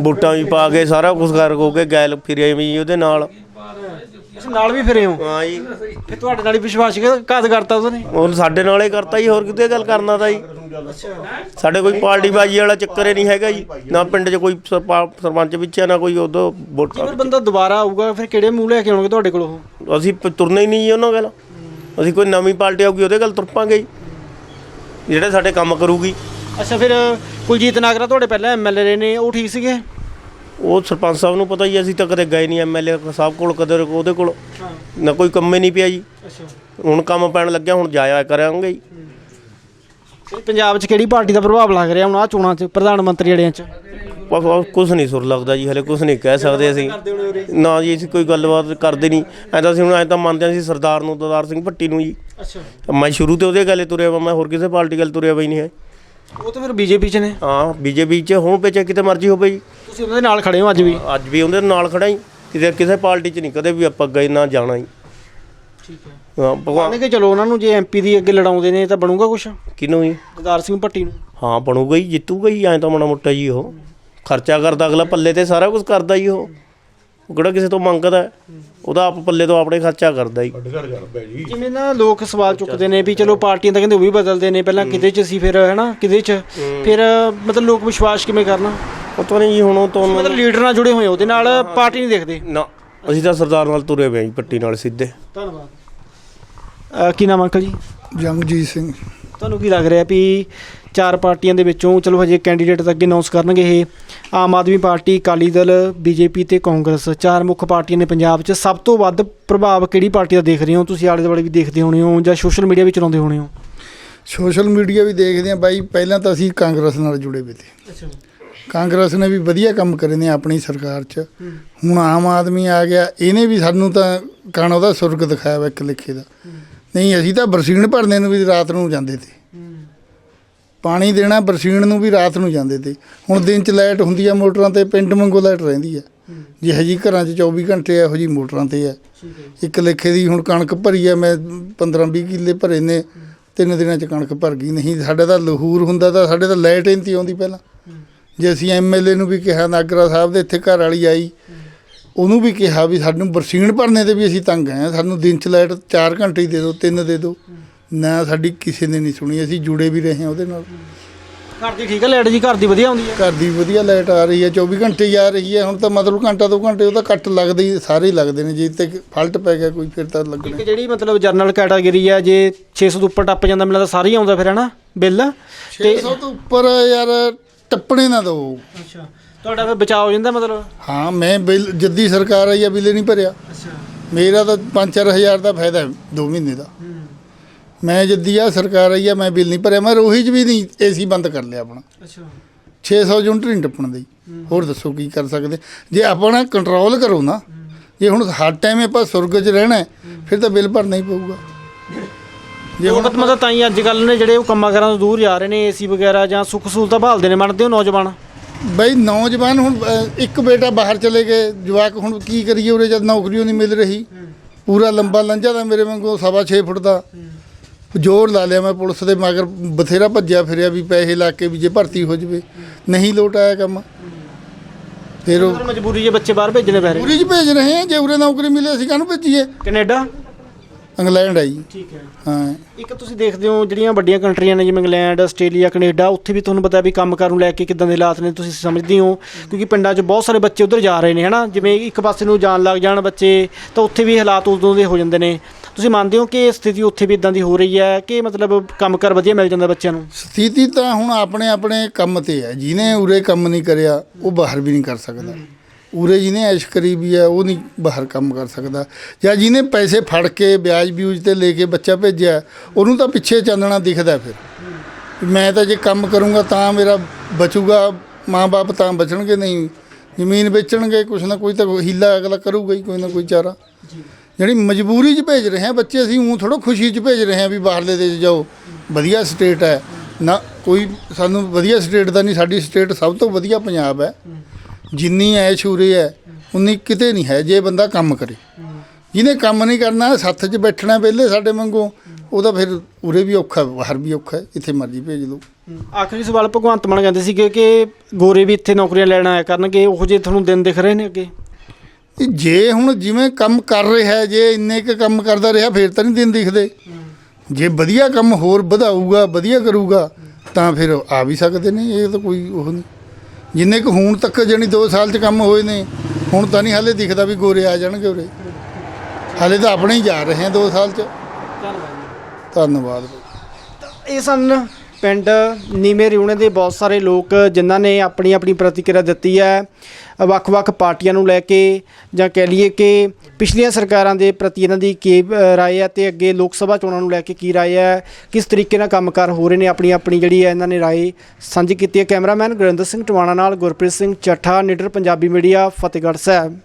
ਬੂਟਾਂ ਵੀ ਪਾ ਕੇ ਸਾਰਾ ਕੁਝ ਕਰ ਕੋ ਕੇ ਗੈਲ ਫਿਰਿਆ ਵੀ ਉਹਦੇ ਨਾਲ। ਤੁਸੀਂ ਨਾਲ ਵੀ ਫਿਰੇ ਹੋ? ਹਾਂ ਜੀ। ਫਿਰ ਤੁਹਾਡੇ ਨਾਲ ਹੀ ਵਿਸ਼ਵਾਸ ਘਾਤ ਕਰਤਾ ਉਹਨੇ? ਉਹ ਸਾਡੇ ਨਾਲੇ ਕਰਤਾ ਜੀ ਹੋਰ ਕਿਤੇ ਗੱਲ ਕਰਨਾ ਤਾਂ ਜੀ। ਸਾਡੇ ਕੋਈ ਪਾਰਟੀ ਬਾਜੀ ਵਾਲਾ ਚੱਕਰ ਹੀ ਨਹੀਂ ਹੈਗਾ ਜੀ। ਨਾ ਪਿੰਡ 'ਚ ਕੋਈ ਸਰਪਾ- ਸਰਪੰਚ ਵਿੱਚ ਹੈ ਨਾ ਕੋਈ ਉਦੋਂ ਵੋਟਾਂ ਫਿਰ ਬੰਦਾ ਦੁਬਾਰਾ ਆਊਗਾ ਫਿਰ ਕਿਹੜੇ ਮੂੰਹ ਲੈ ਕੇ ਆਉਣਗੇ ਤੁਹਾਡੇ ਕੋਲ ਉਹ? ਅਸੀਂ ਤੁਰਨਾ ਹੀ ਨਹੀਂ ਜੀ ਉਹਨਾਂ ਗੱਲ ਅਸੀਂ ਕੋਈ ਨਵੀਂ ਪਾਰਟੀ ਆਊਗੀ ਉਹਦੇ ਗੱਲ ਤੁਰ ਪਾਂਗੇ ਜੀ। ਜਿਹੜੇ ਸਾਡੇ ਕੰਮ ਕਰੂਗੀ। ਅੱਛਾ ਫਿਰ ਕੁਲਜੀਤ ਨਾਗਰਾ ਤੁਹਾਡੇ ਪਹਿਲਾਂ ਐਮਐਲਏ ਰਹੇ ਨੇ ਉਹ ਠੀਕ ਸੀਗੇ? ਉਹ ਸਰਪੰਚ ਸਾਹਿਬ ਨੂੰ ਪਤਾ ਹੀ ਹੈ, ਅਸੀਂ ਤਾਂ ਕਦੇ ਗਏ ਨਹੀਂ ਐਮਐਲਏ ਸਾਹਿਬ ਕੋਲ ਕਦੇ ਉਹਦੇ ਕੋਲ। ਨਾ ਕੋਈ ਕੰਮ ਹੀ ਨਹੀਂ ਪਿਆ ਜੀ। ਅੱਛਾ। ਹੁਣ ਕੰਮ ਪੈਣ ਲੱਗਿਆ ਹੁਣ ਜਾਇਆ ਕਰਾਂਗੇ ਜੀ। ਪੰਜਾਬ 'ਚ ਕਿਹੜੀ ਪਾਰਟੀ ਦਾ ਪ੍ਰਭਾਵ ਲੱਗ ਰਿਹਾ ਹੁਣ ਆ ਚੋਣਾਂ 'ਚ ਪ੍ਰਧਾਨ ਮੰਤਰੀ ਜਿਹੜਿਆਂ 'ਚ? ਬਸ ਬਸ ਕੁਝ ਨਹੀਂ ਸੁਰ ਲੱਗਦਾ ਜੀ ਹਲੇ ਕੁਝ ਨਹੀਂ ਕਹਿ ਸਕਦੇ ਅਸੀਂ। ਨਾ ਜੀ ਅਸੀਂ ਕੋਈ ਗੱਲਬਾਤ ਕਰਦੇ ਨਹੀਂ। ਐਂ ਤਾਂ ਅਸੀਂ ਹੁਣ ਐਂ ਤਾਂ ਮੰਨਦੇ ਹਾਂ ਸੀ ਸਰਦਾਰ ਨੂੰ ਦਦਾਰ ਸਿੰਘ ਭੱਟੀ ਨੂੰ ਜੀ। ਅੱਛਾ। ਮੈਂ ਸ਼ੁਰੂ ਤੇ ਉਹਦੇ ਗੱਲੇ ਤੁਰਿਆ ਵਾ ਮੈਂ ਹੋਰ ਕਿਸੇ ਪਾਰਟੀ ਗੱਲ ਤੁਰਿਆ ਬਈ ਨਹੀਂ ਹੈ। ਉਹ ਤਾਂ ਫਿਰ ਬੀਜੇਪੀ 'ਚ ਨੇ। ਹਾਂ ਬੀਜੇਪੀ 'ਚ ਹੋਣ ਪੇਚੇ ਕਿਤੇ ਮਰਜ਼ੀ ਹੋਵੇ ਜੀ। ਤੁਸੀਂ ਉਹਨਾਂ ਦੇ ਨਾਲ ਖੜੇ ਹੋ ਅੱਜ ਵੀ? ਅੱਜ ਵੀ ਉਹਦੇ ਨਾਲ ਖੜਾ ਹੀ ਕਿਤੇ ਕਿਸੇ ਪਾਰਟੀ 'ਚ ਨਹੀਂ ਕਦੇ ਵੀ ਆਪਾਂ ਗਏ ਨਾ ਜਾਣਾ ਹੀ ਠੀਕ ਹੈ। ਹਾਂ ਭਗਵਾਨ ਕਹਿੰਦੇ ਕਿ ਚਲੋ ਉਹਨਾਂ ਨੂੰ ਜੇ ਐਮਪੀ ਦੀ ਅੱਗੇ ਲੜਾਉਂਦੇ ਨੇ ਤਾਂ ਬਣੂਗਾ ਕੁਛ? ਕਿਨੂੰ ਜੀ? ਦਦਾਰ ਸਿੰਘ ਭੱਟੀ ਨੂੰ। ਹਾਂ ਬਣੂਗਾ ਹੀ ਜਿੱਤੂਗਾ ਹੀ ਐਂ ਤਾਂ ਮਾੜਾ ਮੋਟਾ ਜੀ ਉਹ। ਖਰਚਾ ਕਰਦਾ ਅਗਲਾ ਪੱਲੇ ਤੇ ਸਾਰਾ ਕੁਝ ਕਰਦਾ ਹੀ ਉਹ। ਉਹ ਕਿਹੜਾ ਕਿਸੇ ਤੋਂ ਮੰਗਦਾ? ਹੈ? ਉਹਦਾ ਆਪ ਪੱਲੇ ਤੋਂ ਆਪਣੇ ਖਰਚਾ ਕਰਦਾ ਹੀ ਜਿਵੇਂ ਨਾ ਲੋਕ ਸਵਾਲ ਚੁੱਕਦੇ ਨੇ ਵੀ ਚਲੋ ਪਾਰਟੀਆਂ ਤਾਂ ਕਹਿੰਦੇ ਉਹ ਵੀ ਬਦਲਦੇ ਨੇ ਪਹਿਲਾਂ ਕਿਤੇ 'ਚ ਸੀ ਫਿਰ ਹੈਨਾ ਕਿਤੇ 'ਚ। ਫਿਰ ਮਤਲਬ ਲੋਕ ਵਿਸ਼ਵਾਸ ਕਿਵੇਂ ਕਰਨਾ? ਪਤਾ ਨਹੀਂ ਜੀ ਹੁਣ ਉਹ ਤੋਂ ਮਤਲਬ ਲੀਡਰ ਨਾਲ ਜੁੜੇ ਹੋਏ ਉਹਦੇ ਨਾਲ ਪਾਰਟੀ ਨਹੀਂ ਦੇਖਦੇ। ਨਾ ਅਸੀਂ ਤਾਂ ਸਰਦਾਰ ਨਾਲ ਤੁਰੇ ਪਏ ਜੀ ਪੱਟੀ ਨਾਲ ਸਿੱਧੇ। ਧੰਨਵਾਦ। ਕੀ ਨਾਮ ਅੰਕਲ ਜੀ? ਜੰਗਜੀਤ ਸਿੰਘ। ਤੁਹਾਨੂੰ ਕੀ ਲੱਗ ਰਿਹਾ ਵੀ ਚਾਰ ਪਾਰਟੀਆਂ ਦੇ ਵਿੱਚੋਂ ਚਲੋ ਹਜੇ ਕੈਂਡੀਡੇਟ ਤਾਂ ਅੱਗੇ ਅਨਾਉਂਸ ਕਰਨਗੇ ਇਹ ਆਮ ਆਦਮੀ ਪਾਰਟੀ ਅਕਾਲੀ ਦਲ ਬੀਜੇਪੀ ਤੇ ਕਾਂਗਰਸ ਚਾਰ ਮੁੱਖ ਪਾਰਟੀਆਂ ਨੇ ਪੰਜਾਬ 'ਚ ਸਭ ਤੋਂ ਵੱਧ ਪ੍ਰਭਾਵ ਕਿਹੜੀ ਪਾਰਟੀ ਦਾ ਦੇਖ ਰਹੇ ਹੋ? ਤੁਸੀਂ ਆਲੇ ਦੁਆਲੇ ਵੀ ਦੇਖਦੇ ਹੋਣੇ ਹੋ ਜਾਂ ਸੋਸ਼ਲ ਮੀਡੀਆ ਵੀ ਚਲਾਉਂਦੇ ਹੋਣੇ ਹੋ? ਸੋਸ਼ਲ ਮੀਡੀਆ ਵੀ ਦੇਖਦੇ ਆ ਬਾਈ ਪਹਿਲਾਂ ਤਾਂ ਅਸੀਂ ਕਾਂਗਰਸ ਨਾਲ ਜੁੜੇ ਹੋਏ ਤੇ। ਅੱਛਾ ਕਾਂਗਰਸ ਨੇ ਵੀ ਵਧੀਆ ਕੰਮ ਕਰੇ ਨੇ ਆਪਣੀ ਸਰਕਾਰ 'ਚ। ਹੁਣ ਆਮ ਆਦਮੀ ਆ ਗਿਆ ਇਹਨੇ ਵੀ ਸਾਨੂੰ ਤਾਂ ਕਾਣਾ ਉਹਦਾ ਸੁਰਗ ਦਿਖਾਇਆ ਵਾ ਇੱਕ ਲਿਖੇ ਦਾ। ਨਹੀਂ ਅਸੀਂ ਤਾਂ ਬਰਸੀਨ ਭਰਨੇ ਨੂੰ ਵੀ ਰਾਤ ਨੂੰ ਜਾਂਦੇ ਤੇ। ਪਾਣੀ ਦੇਣਾ ਬਰਸੀਣ ਨੂੰ ਵੀ ਰਾਤ ਨੂੰ ਜਾਂਦੇ ਤੇ। ਹੁਣ ਦਿਨ 'ਚ ਲਾਈਟ ਹੁੰਦੀ ਆ ਮੋਟਰਾਂ ਤੇ, ਪਿੰਡ ਵਾਂਗੂ ਲਾਈਟ ਰਹਿੰਦੀ ਆ। ਜਿਹੋ ਜੀ ਘਰਾਂ 'ਚ 24 ਘੰਟੇ ਇਹੋ ਜੀ ਮੋਟਰਾਂ ਤੇ ਆ। ਇੱਕ ਲੇਖੇ ਦੀ ਹੁਣ ਕਣਕ ਭਰੀ ਆ, ਮੈਂ 15 20 ਕਿੱਲੇ ਭਰੇ ਨੇ, ਤਿੰਨ ਦਿਨਾਂ 'ਚ ਕਣਕ ਭਰ ਗਈ ਨਹੀਂ। ਸਾਡੇ ਤਾਂ ਲਹੂਰ ਹੁੰਦਾ ਤਾਂ ਸਾਡੇ ਤਾਂ ਲਾਈਟ ਹੀ ਨਹੀਂ ਆਉਂਦੀ ਪਹਿਲਾਂ। ਜੇ ਅਸੀਂ ਐਮਐਲਏ ਨੂੰ ਵੀ ਕਿਹਾ, ਨਾਗਰਾ ਸਾਹਿਬ ਦੇ ਇੱਥੇ ਘਰ ਵਾਲੀ ਆਈ, ਉਹਨੂੰ ਵੀ ਕਿਹਾ ਵੀ ਸਾਨੂੰ ਬਰਸੀਨ ਭਰਨੇ ਤੇ ਵੀ ਅਸੀਂ ਤੰਗ ਆਏ ਸਾਨੂੰ ਦਿਨ ਚ ਲਾਈਟ 4 ਘੰਟੇ ਹੀ ਦੇ ਦਿਓ 3 ਦੇ ਦਿਓ। ਨਾ ਸਾਡੀ ਕਿਸੇ ਨੇ ਨਹੀਂ ਸੁਣੀ ਅਸੀਂ ਜੁੜੇ ਵੀ ਰਹੇ ਹਾਂ ਉਹਦੇ ਨਾਲ। ਘਰ ਦੀ ਠੀਕ ਹੈ ਲਾਈਟ ਜੀ ਘਰ ਦੀ ਵਧੀਆ ਆਉਂਦੀ ਹੈ? ਘਰ ਦੀ ਵਧੀਆ ਲਾਈਟ ਆ ਰਹੀ ਹੈ 24 ਘੰਟੇ ਹੀ ਆ ਰਹੀ ਹੈ ਹੁਣ ਤਾਂ ਮਤਲਬ ਘੰਟਾ ਦੋ ਘੰਟੇ ਉਹਦਾ ਕੱਟ ਲੱਗਦੇ ਹੀ ਸਾਰੇ ਹੀ ਲੱਗਦੇ ਨੇ ਜੇ ਤੇ ਫਾਲਟ ਪੈ ਗਿਆ ਕੋਈ ਫਿਰ ਤਾਂ ਲੱਗਣਾ। ਇੱਕ ਜਿਹੜੀ ਮਤਲਬ ਜਰਨਲ ਕੈਟਾਗਰੀ ਹੈ ਜੇ 600 ਤੋਂ ਉੱਪਰ ਟੱਪ ਜਾਂਦਾ ਮੈਨੂੰ ਲੱਗਦਾ ਸਾਰੇ ਹੀ ਆਉਂਦਾ ਫਿਰ ਹੈਨਾ ਬਿੱਲ? 600 ਤੋਂ ਉੱਪਰ ਯਾਰ ਟੱਪਣੇ ਨਾ ਦਿਓ ਅੱਛਾ ਤੁਹਾਡਾ ਫਿਰ ਬਚਾਅ ਹੋ ਜਾਂਦਾ ਮਤਲਬ? ਹਾਂ ਮੈਂ ਬਿੱਲ ਜੱਦੀ ਸਰਕਾਰ ਆਈ ਆ ਬਿੱਲ ਨਹੀਂ ਭਰਿਆ। ਅੱਛਾ। ਮੇਰਾ ਤਾਂ 5-4000 ਦਾ ਫਾਇਦਾ ਹੈ 2 ਮਹੀਨੇ ਦਾ। ਮੈਂ ਜੱਦੀ ਆ ਸਰਕਾਰ ਆਈ ਆ ਮੈਂ ਬਿੱਲ ਨਹੀਂ ਭਰਿਆ ਮੈਂ ਰੋਹੀ 'ਚ ਵੀ ਨਹੀਂ ਏਸੀ ਬੰਦ ਕਰ ਲਿਆ ਆਪਣਾ। ਅੱਛਾ। 600 ਯੂਨਿਟ ਨਹੀਂ ਟੱਪਣ ਦੀ ਹੋਰ ਦੱਸੋ ਕੀ ਕਰ ਸਕਦੇ? ਜੇ ਆਪਣਾ ਕੰਟਰੋਲ ਕਰੋ ਨਾ ਜੇ ਹੁਣ ਹਰ ਟਾਈਮ ਆਪਾਂ ਸੁਰਗ 'ਚ ਰਹਿਣਾ ਫਿਰ ਤਾਂ ਬਿੱਲ ਭਰਨਾ ਹੀ ਪਊਗਾ। ਜੇ ਹੁਣ ਮਤਲਬ ਤਾਂ ਹੀ ਅੱਜ ਕੱਲ ਨੇ ਜਿਹੜੇ ਉਹ ਕੰਮਾਂ ਕਾਰਾਂ ਤੋਂ ਦੂਰ ਜਾ ਰਹੇ ਨੇ ਏਸੀ ਵਗੈਰਾ ਜਾਂ ਸੁੱਖ ਸਹੂਲਤਾਂ ਭਾਲਦੇ ਨੇ ਮੰਨਦੇ ਹੋ ਨੌਜਵਾਨ? ਬਈ ਨੌਜਵਾਨ ਹੁਣ ਇੱਕ ਬੇਟਾ ਬਾਹਰ ਚਲੇ ਗਏ ਜਵਾਕ ਹੁਣ ਕੀ ਕਰੀਏ ਉਰੇ ਜਦ ਨੌਕਰੀ ਨਹੀਂ ਮਿਲ ਰਹੀ। ਪੂਰਾ ਲੰਬਾ ਲੰਜਾ ਦਾ ਮੇਰੇ ਵਾਂਗੂ ਸਵਾ 6 ਫੁੱਟ ਦਾ। ਜ਼ੋਰ ਲਾ ਲਿਆ ਮੈਂ ਪੁਲਿਸ ਦੇ ਮਗਰ ਬਥੇਰਾ ਭੱਜਿਆ ਫਿਰਿਆ ਵੀ ਪੈਸੇ ਲਾ ਕੇ ਵੀ ਜੇ ਭਰਤੀ ਹੋ ਜਵੇ। ਨਹੀਂ ਲੋਟ ਆਇਆ ਕੰਮ। ਫਿਰ ਉਹ ਮਜਬੂਰੀ ਜੇ ਬੱਚੇ ਬਾਹਰ ਭੇਜਣੇ ਪੈ ਰਹੇ। ਪੂਰੀ ਚ ਭੇਜ ਰਹੇ ਆ ਜੇ ਉਰੇ ਨੌਕਰੀ ਮਿਲੇ ਅਸੀਂ ਕਾਹਨੂੰ ਭੇਜੀਏ? ਕੈਨੇਡਾ? ਇੰਗਲੈਂਡ ਆ ਜੀ। ਠੀਕ ਹੈ। ਹਾਂ। ਇੱਕ ਤੁਸੀਂ ਦੇਖਦੇ ਹੋ ਜਿਹੜੀਆਂ ਵੱਡੀਆਂ ਕੰਟਰੀਆਂ ਨੇ ਜਿਵੇਂ ਇੰਗਲੈਂਡ ਆਸਟ੍ਰੇਲੀਆ ਕੈਨੇਡਾ ਉੱਥੇ ਵੀ ਤੁਹਾਨੂੰ ਪਤਾ ਵੀ ਕੰਮ ਕਰਨ ਨੂੰ ਲੈ ਕੇ ਕਿਦਾਂ ਦੇ ਹਾਲਾਤ ਨੇ ਤੁਸੀਂ ਸਮਝਦੇ ਹੋ ਕਿਉਂਕਿ ਪਿੰਡਾਂ 'ਚ ਬਹੁਤ ਸਾਰੇ ਬੱਚੇ ਉਧਰ ਜਾ ਰਹੇ ਨੇ ਹਨਾ? ਜਿਵੇਂ ਇੱਕ ਪਾਸੇ ਨੂੰ ਜਾਣ ਲੱਗ ਜਾਣ ਬੱਚੇ ਤਾਂ ਉੱਥੇ ਵੀ ਹਾਲਾਤ ਉਦੋਂ ਦੇ ਹੋ ਜਾਂਦੇ ਨੇ। ਤੁਸੀਂ ਮੰਨਦੇ ਹੋ ਕਿ ਸਥਿਤੀ ਉੱਥੇ ਵੀ ਇਦਾਂ ਦੀ ਹੋ ਰਹੀ ਹੈ ਕਿ ਮਤਲਬ ਕੰਮ ਕਰ ਵਧੀਆ ਮਿਲ ਜਾਂਦਾ ਬੱਚਿਆਂ ਨੂੰ? ਸਥਿਤੀ ਤਾਂ ਹੁਣ ਆਪਣੇ ਆਪਣੇ ਕੰਮ ਤੇ ਹੈ। ਜਿਹਨੇ ਉਰੇ ਕੰਮ ਨਹੀਂ ਕਰਿਆ ਉਹ ਬਾਹਰ ਵੀ ਨਹੀਂ ਕਰ ਸਕਦਾ। ਉਰੇ ਜਿਹਨੇ ਐਸ਼ ਕਰੀ ਵੀ ਹੈ ਉਹ ਨਹੀਂ ਬਾਹਰ ਕੰਮ ਕਰ ਸਕਦਾ। ਜਾਂ ਜਿਹਨੇ ਪੈਸੇ ਫੜ ਕੇ ਵਿਆਜ ਵਿਊਜ ਤੇ ਲੈ ਕੇ ਬੱਚਾ ਭੇਜਿਆ ਉਹਨੂੰ ਤਾਂ ਪਿੱਛੇ ਚਾਨਣਾ ਦਿਖਦਾ ਫਿਰ। ਮੈਂ ਤਾਂ ਜੇ ਕੰਮ ਕਰੂੰਗਾ ਤਾਂ ਮੇਰਾ ਬਚੂਗਾ ਮਾਂ-ਬਾਪ ਤਾਂ ਬਚਣਗੇ ਨਹੀਂ। ਜ਼ਮੀਨ ਵੇਚਣਗੇ ਕੁਛ ਨਾ ਕੋਈ ਤਾਂ ਹੀਲਾ ਅਗਲਾ ਕਰੂਗਾ ਹੀ ਕੋਈ ਨਾ ਕੋਈ ਚਾਰਾ। ਜਿਹੜੀ ਮਜਬੂਰੀ 'ਚ ਭੇਜ ਰਹੇ ਆ ਬੱਚੇ ਅਸੀਂ ਉਹ ਥੋੜ੍ਹਾ ਖੁਸ਼ੀ 'ਚ ਭੇਜ ਰਹੇ ਆ ਵੀ ਬਾਹਰਲੇ ਦੇਸ਼ ਜਾਓ ਵਧੀਆ ਸਟੇਟ ਹੈ। ਨਾ ਕੋਈ ਸਾਨੂੰ ਵਧੀਆ ਸਟੇਟ ਦਾ ਨਹੀਂ ਸਾਡੀ ਸਟੇਟ ਸਭ ਤੋਂ ਵਧੀਆ ਪੰਜਾਬ ਹੈ। ਜਿੰਨੀ ਐਸ਼ ਉਰੇ ਹੈ ਉਨੀ ਕਿਤੇ ਨਹੀਂ ਹੈ ਜੇ ਬੰਦਾ ਕੰਮ ਕਰੇ। ਜਿਹਨੇ ਕੰਮ ਨਹੀਂ ਕਰਨਾ ਸੱਥ 'ਚ ਬੈਠਣਾ ਵਿਹਲੇ ਸਾਡੇ ਵਾਂਗੂ ਉਹਦਾ ਫਿਰ ਉਰੇ ਵੀ ਔਖਾ ਬਾਹਰ ਵੀ ਔਖਾ ਹੈ, ਜਿੱਥੇ ਮਰਜ਼ੀ ਭੇਜ ਲਓ ਆਖਰੀ ਸਵਾਲ ਭਗਵੰਤ ਮਾਨ ਕਹਿੰਦੇ ਸੀਗੇ ਕਿ ਗੋਰੇ ਵੀ ਇੱਥੇ ਨੌਕਰੀਆਂ ਲੈਣ ਆਇਆ ਕਰਨਗੇ ਉਹੋ ਜਿਹੇ ਤੁਹਾਨੂੰ ਦਿਨ ਦਿਖ ਰਹੇ ਨੇ ਅੱਗੇ? ਤੇ ਜੇ ਹੁਣ ਜਿਵੇਂ ਕੰਮ ਕਰ ਰਿਹਾ ਹੈ, ਜੇ ਇੰਨੇ ਕ ਕੰਮ ਕਰਦਾ ਰਿਹਾ ਫੇਰ ਤਾਂ ਨਹੀਂ ਦਿਨ ਦਿਖਦੇ। ਜੇ ਵਧੀਆ ਕੰਮ ਹੋਰ ਵਧਾਊਗਾ ਵਧੀਆ ਕਰੂਗਾ ਤਾਂ ਫਿਰ ਆ ਵੀ ਸਕਦੇ ਨੇ ਇਹ ਤਾਂ ਕੋਈ ਉਹ ਨਹੀਂ। ਜਿੰਨੇ ਕੁ ਹੁਣ ਤੱਕ ਜਾਣੀ 2 ਸਾਲ ਚ ਕੰਮ ਹੋਏ ਨੇ ਹੁਣ ਤਾਂ ਨਹੀਂ ਹਾਲੇ ਦਿਖਦਾ ਵੀ ਗੋਰੇ ਆ ਜਾਣਗੇ ਉਰੇ। ਹਾਲੇ ਤਾਂ ਆਪਣੇ ਹੀ ਜਾ ਰਹੇ ਆ 2 ਸਾਲ ਚ। ਧੰਨਵਾਦ ਇਹ ਸਨ ਪਿੰਡ ਨੀਵੇਂ ਰਿਉਣੇ ਦੇ ਬਹੁਤ ਸਾਰੇ ਲੋਕ ਜਿਨ੍ਹਾਂ ਨੇ ਆਪਣੀ ਆਪਣੀ ਪ੍ਰਤੀਕਿਰਿਆ ਦਿੱਤੀ ਹੈ ਵੱਖ-ਵੱਖ ਪਾਰਟੀਆਂ ਨੂੰ ਲੈ ਕੇ ਜਾਂ ਕਹਿ ਲਈਏ ਕਿ ਪਿਛਲੀਆਂ ਸਰਕਾਰਾਂ ਦੇ ਪ੍ਰਤੀ ਇਹਨਾਂ ਦੀ ਕੀ ਅ, ਰਾਏ ਹੈ ਤੇ ਅੱਗੇ ਲੋਕ ਸਭਾ ਚੋਣਾਂ ਨੂੰ ਲੈ ਕੇ ਕੀ ਰਾਏ ਹੈ ਕਿਸ ਤਰੀਕੇ ਨਾਲ ਕੰਮਕਾਰ ਹੋ ਰਹੇ ਨੇ ਆਪਣੀ ਆਪਣੀ ਜਿਹੜੀ ਹੈ ਇਹਨਾਂ ਨੇ ਰਾਏ ਸਾਂਝੀ ਕੀਤੀ ਹੈ। ਕੈਮਰਾਮੈਨ ਗੁਰਿੰਦਰ ਸਿੰਘ ਟਵਾਣਾ ਨਾਲ ਗੁਰਪ੍ਰੀਤ ਸਿੰਘ ਚੱਠਾ ਨਿਡਰ ਪੰਜਾਬੀ ਮੀਡੀਆ ਫਤਿਹਗੜ੍ਹ ਸਾਹਿਬ।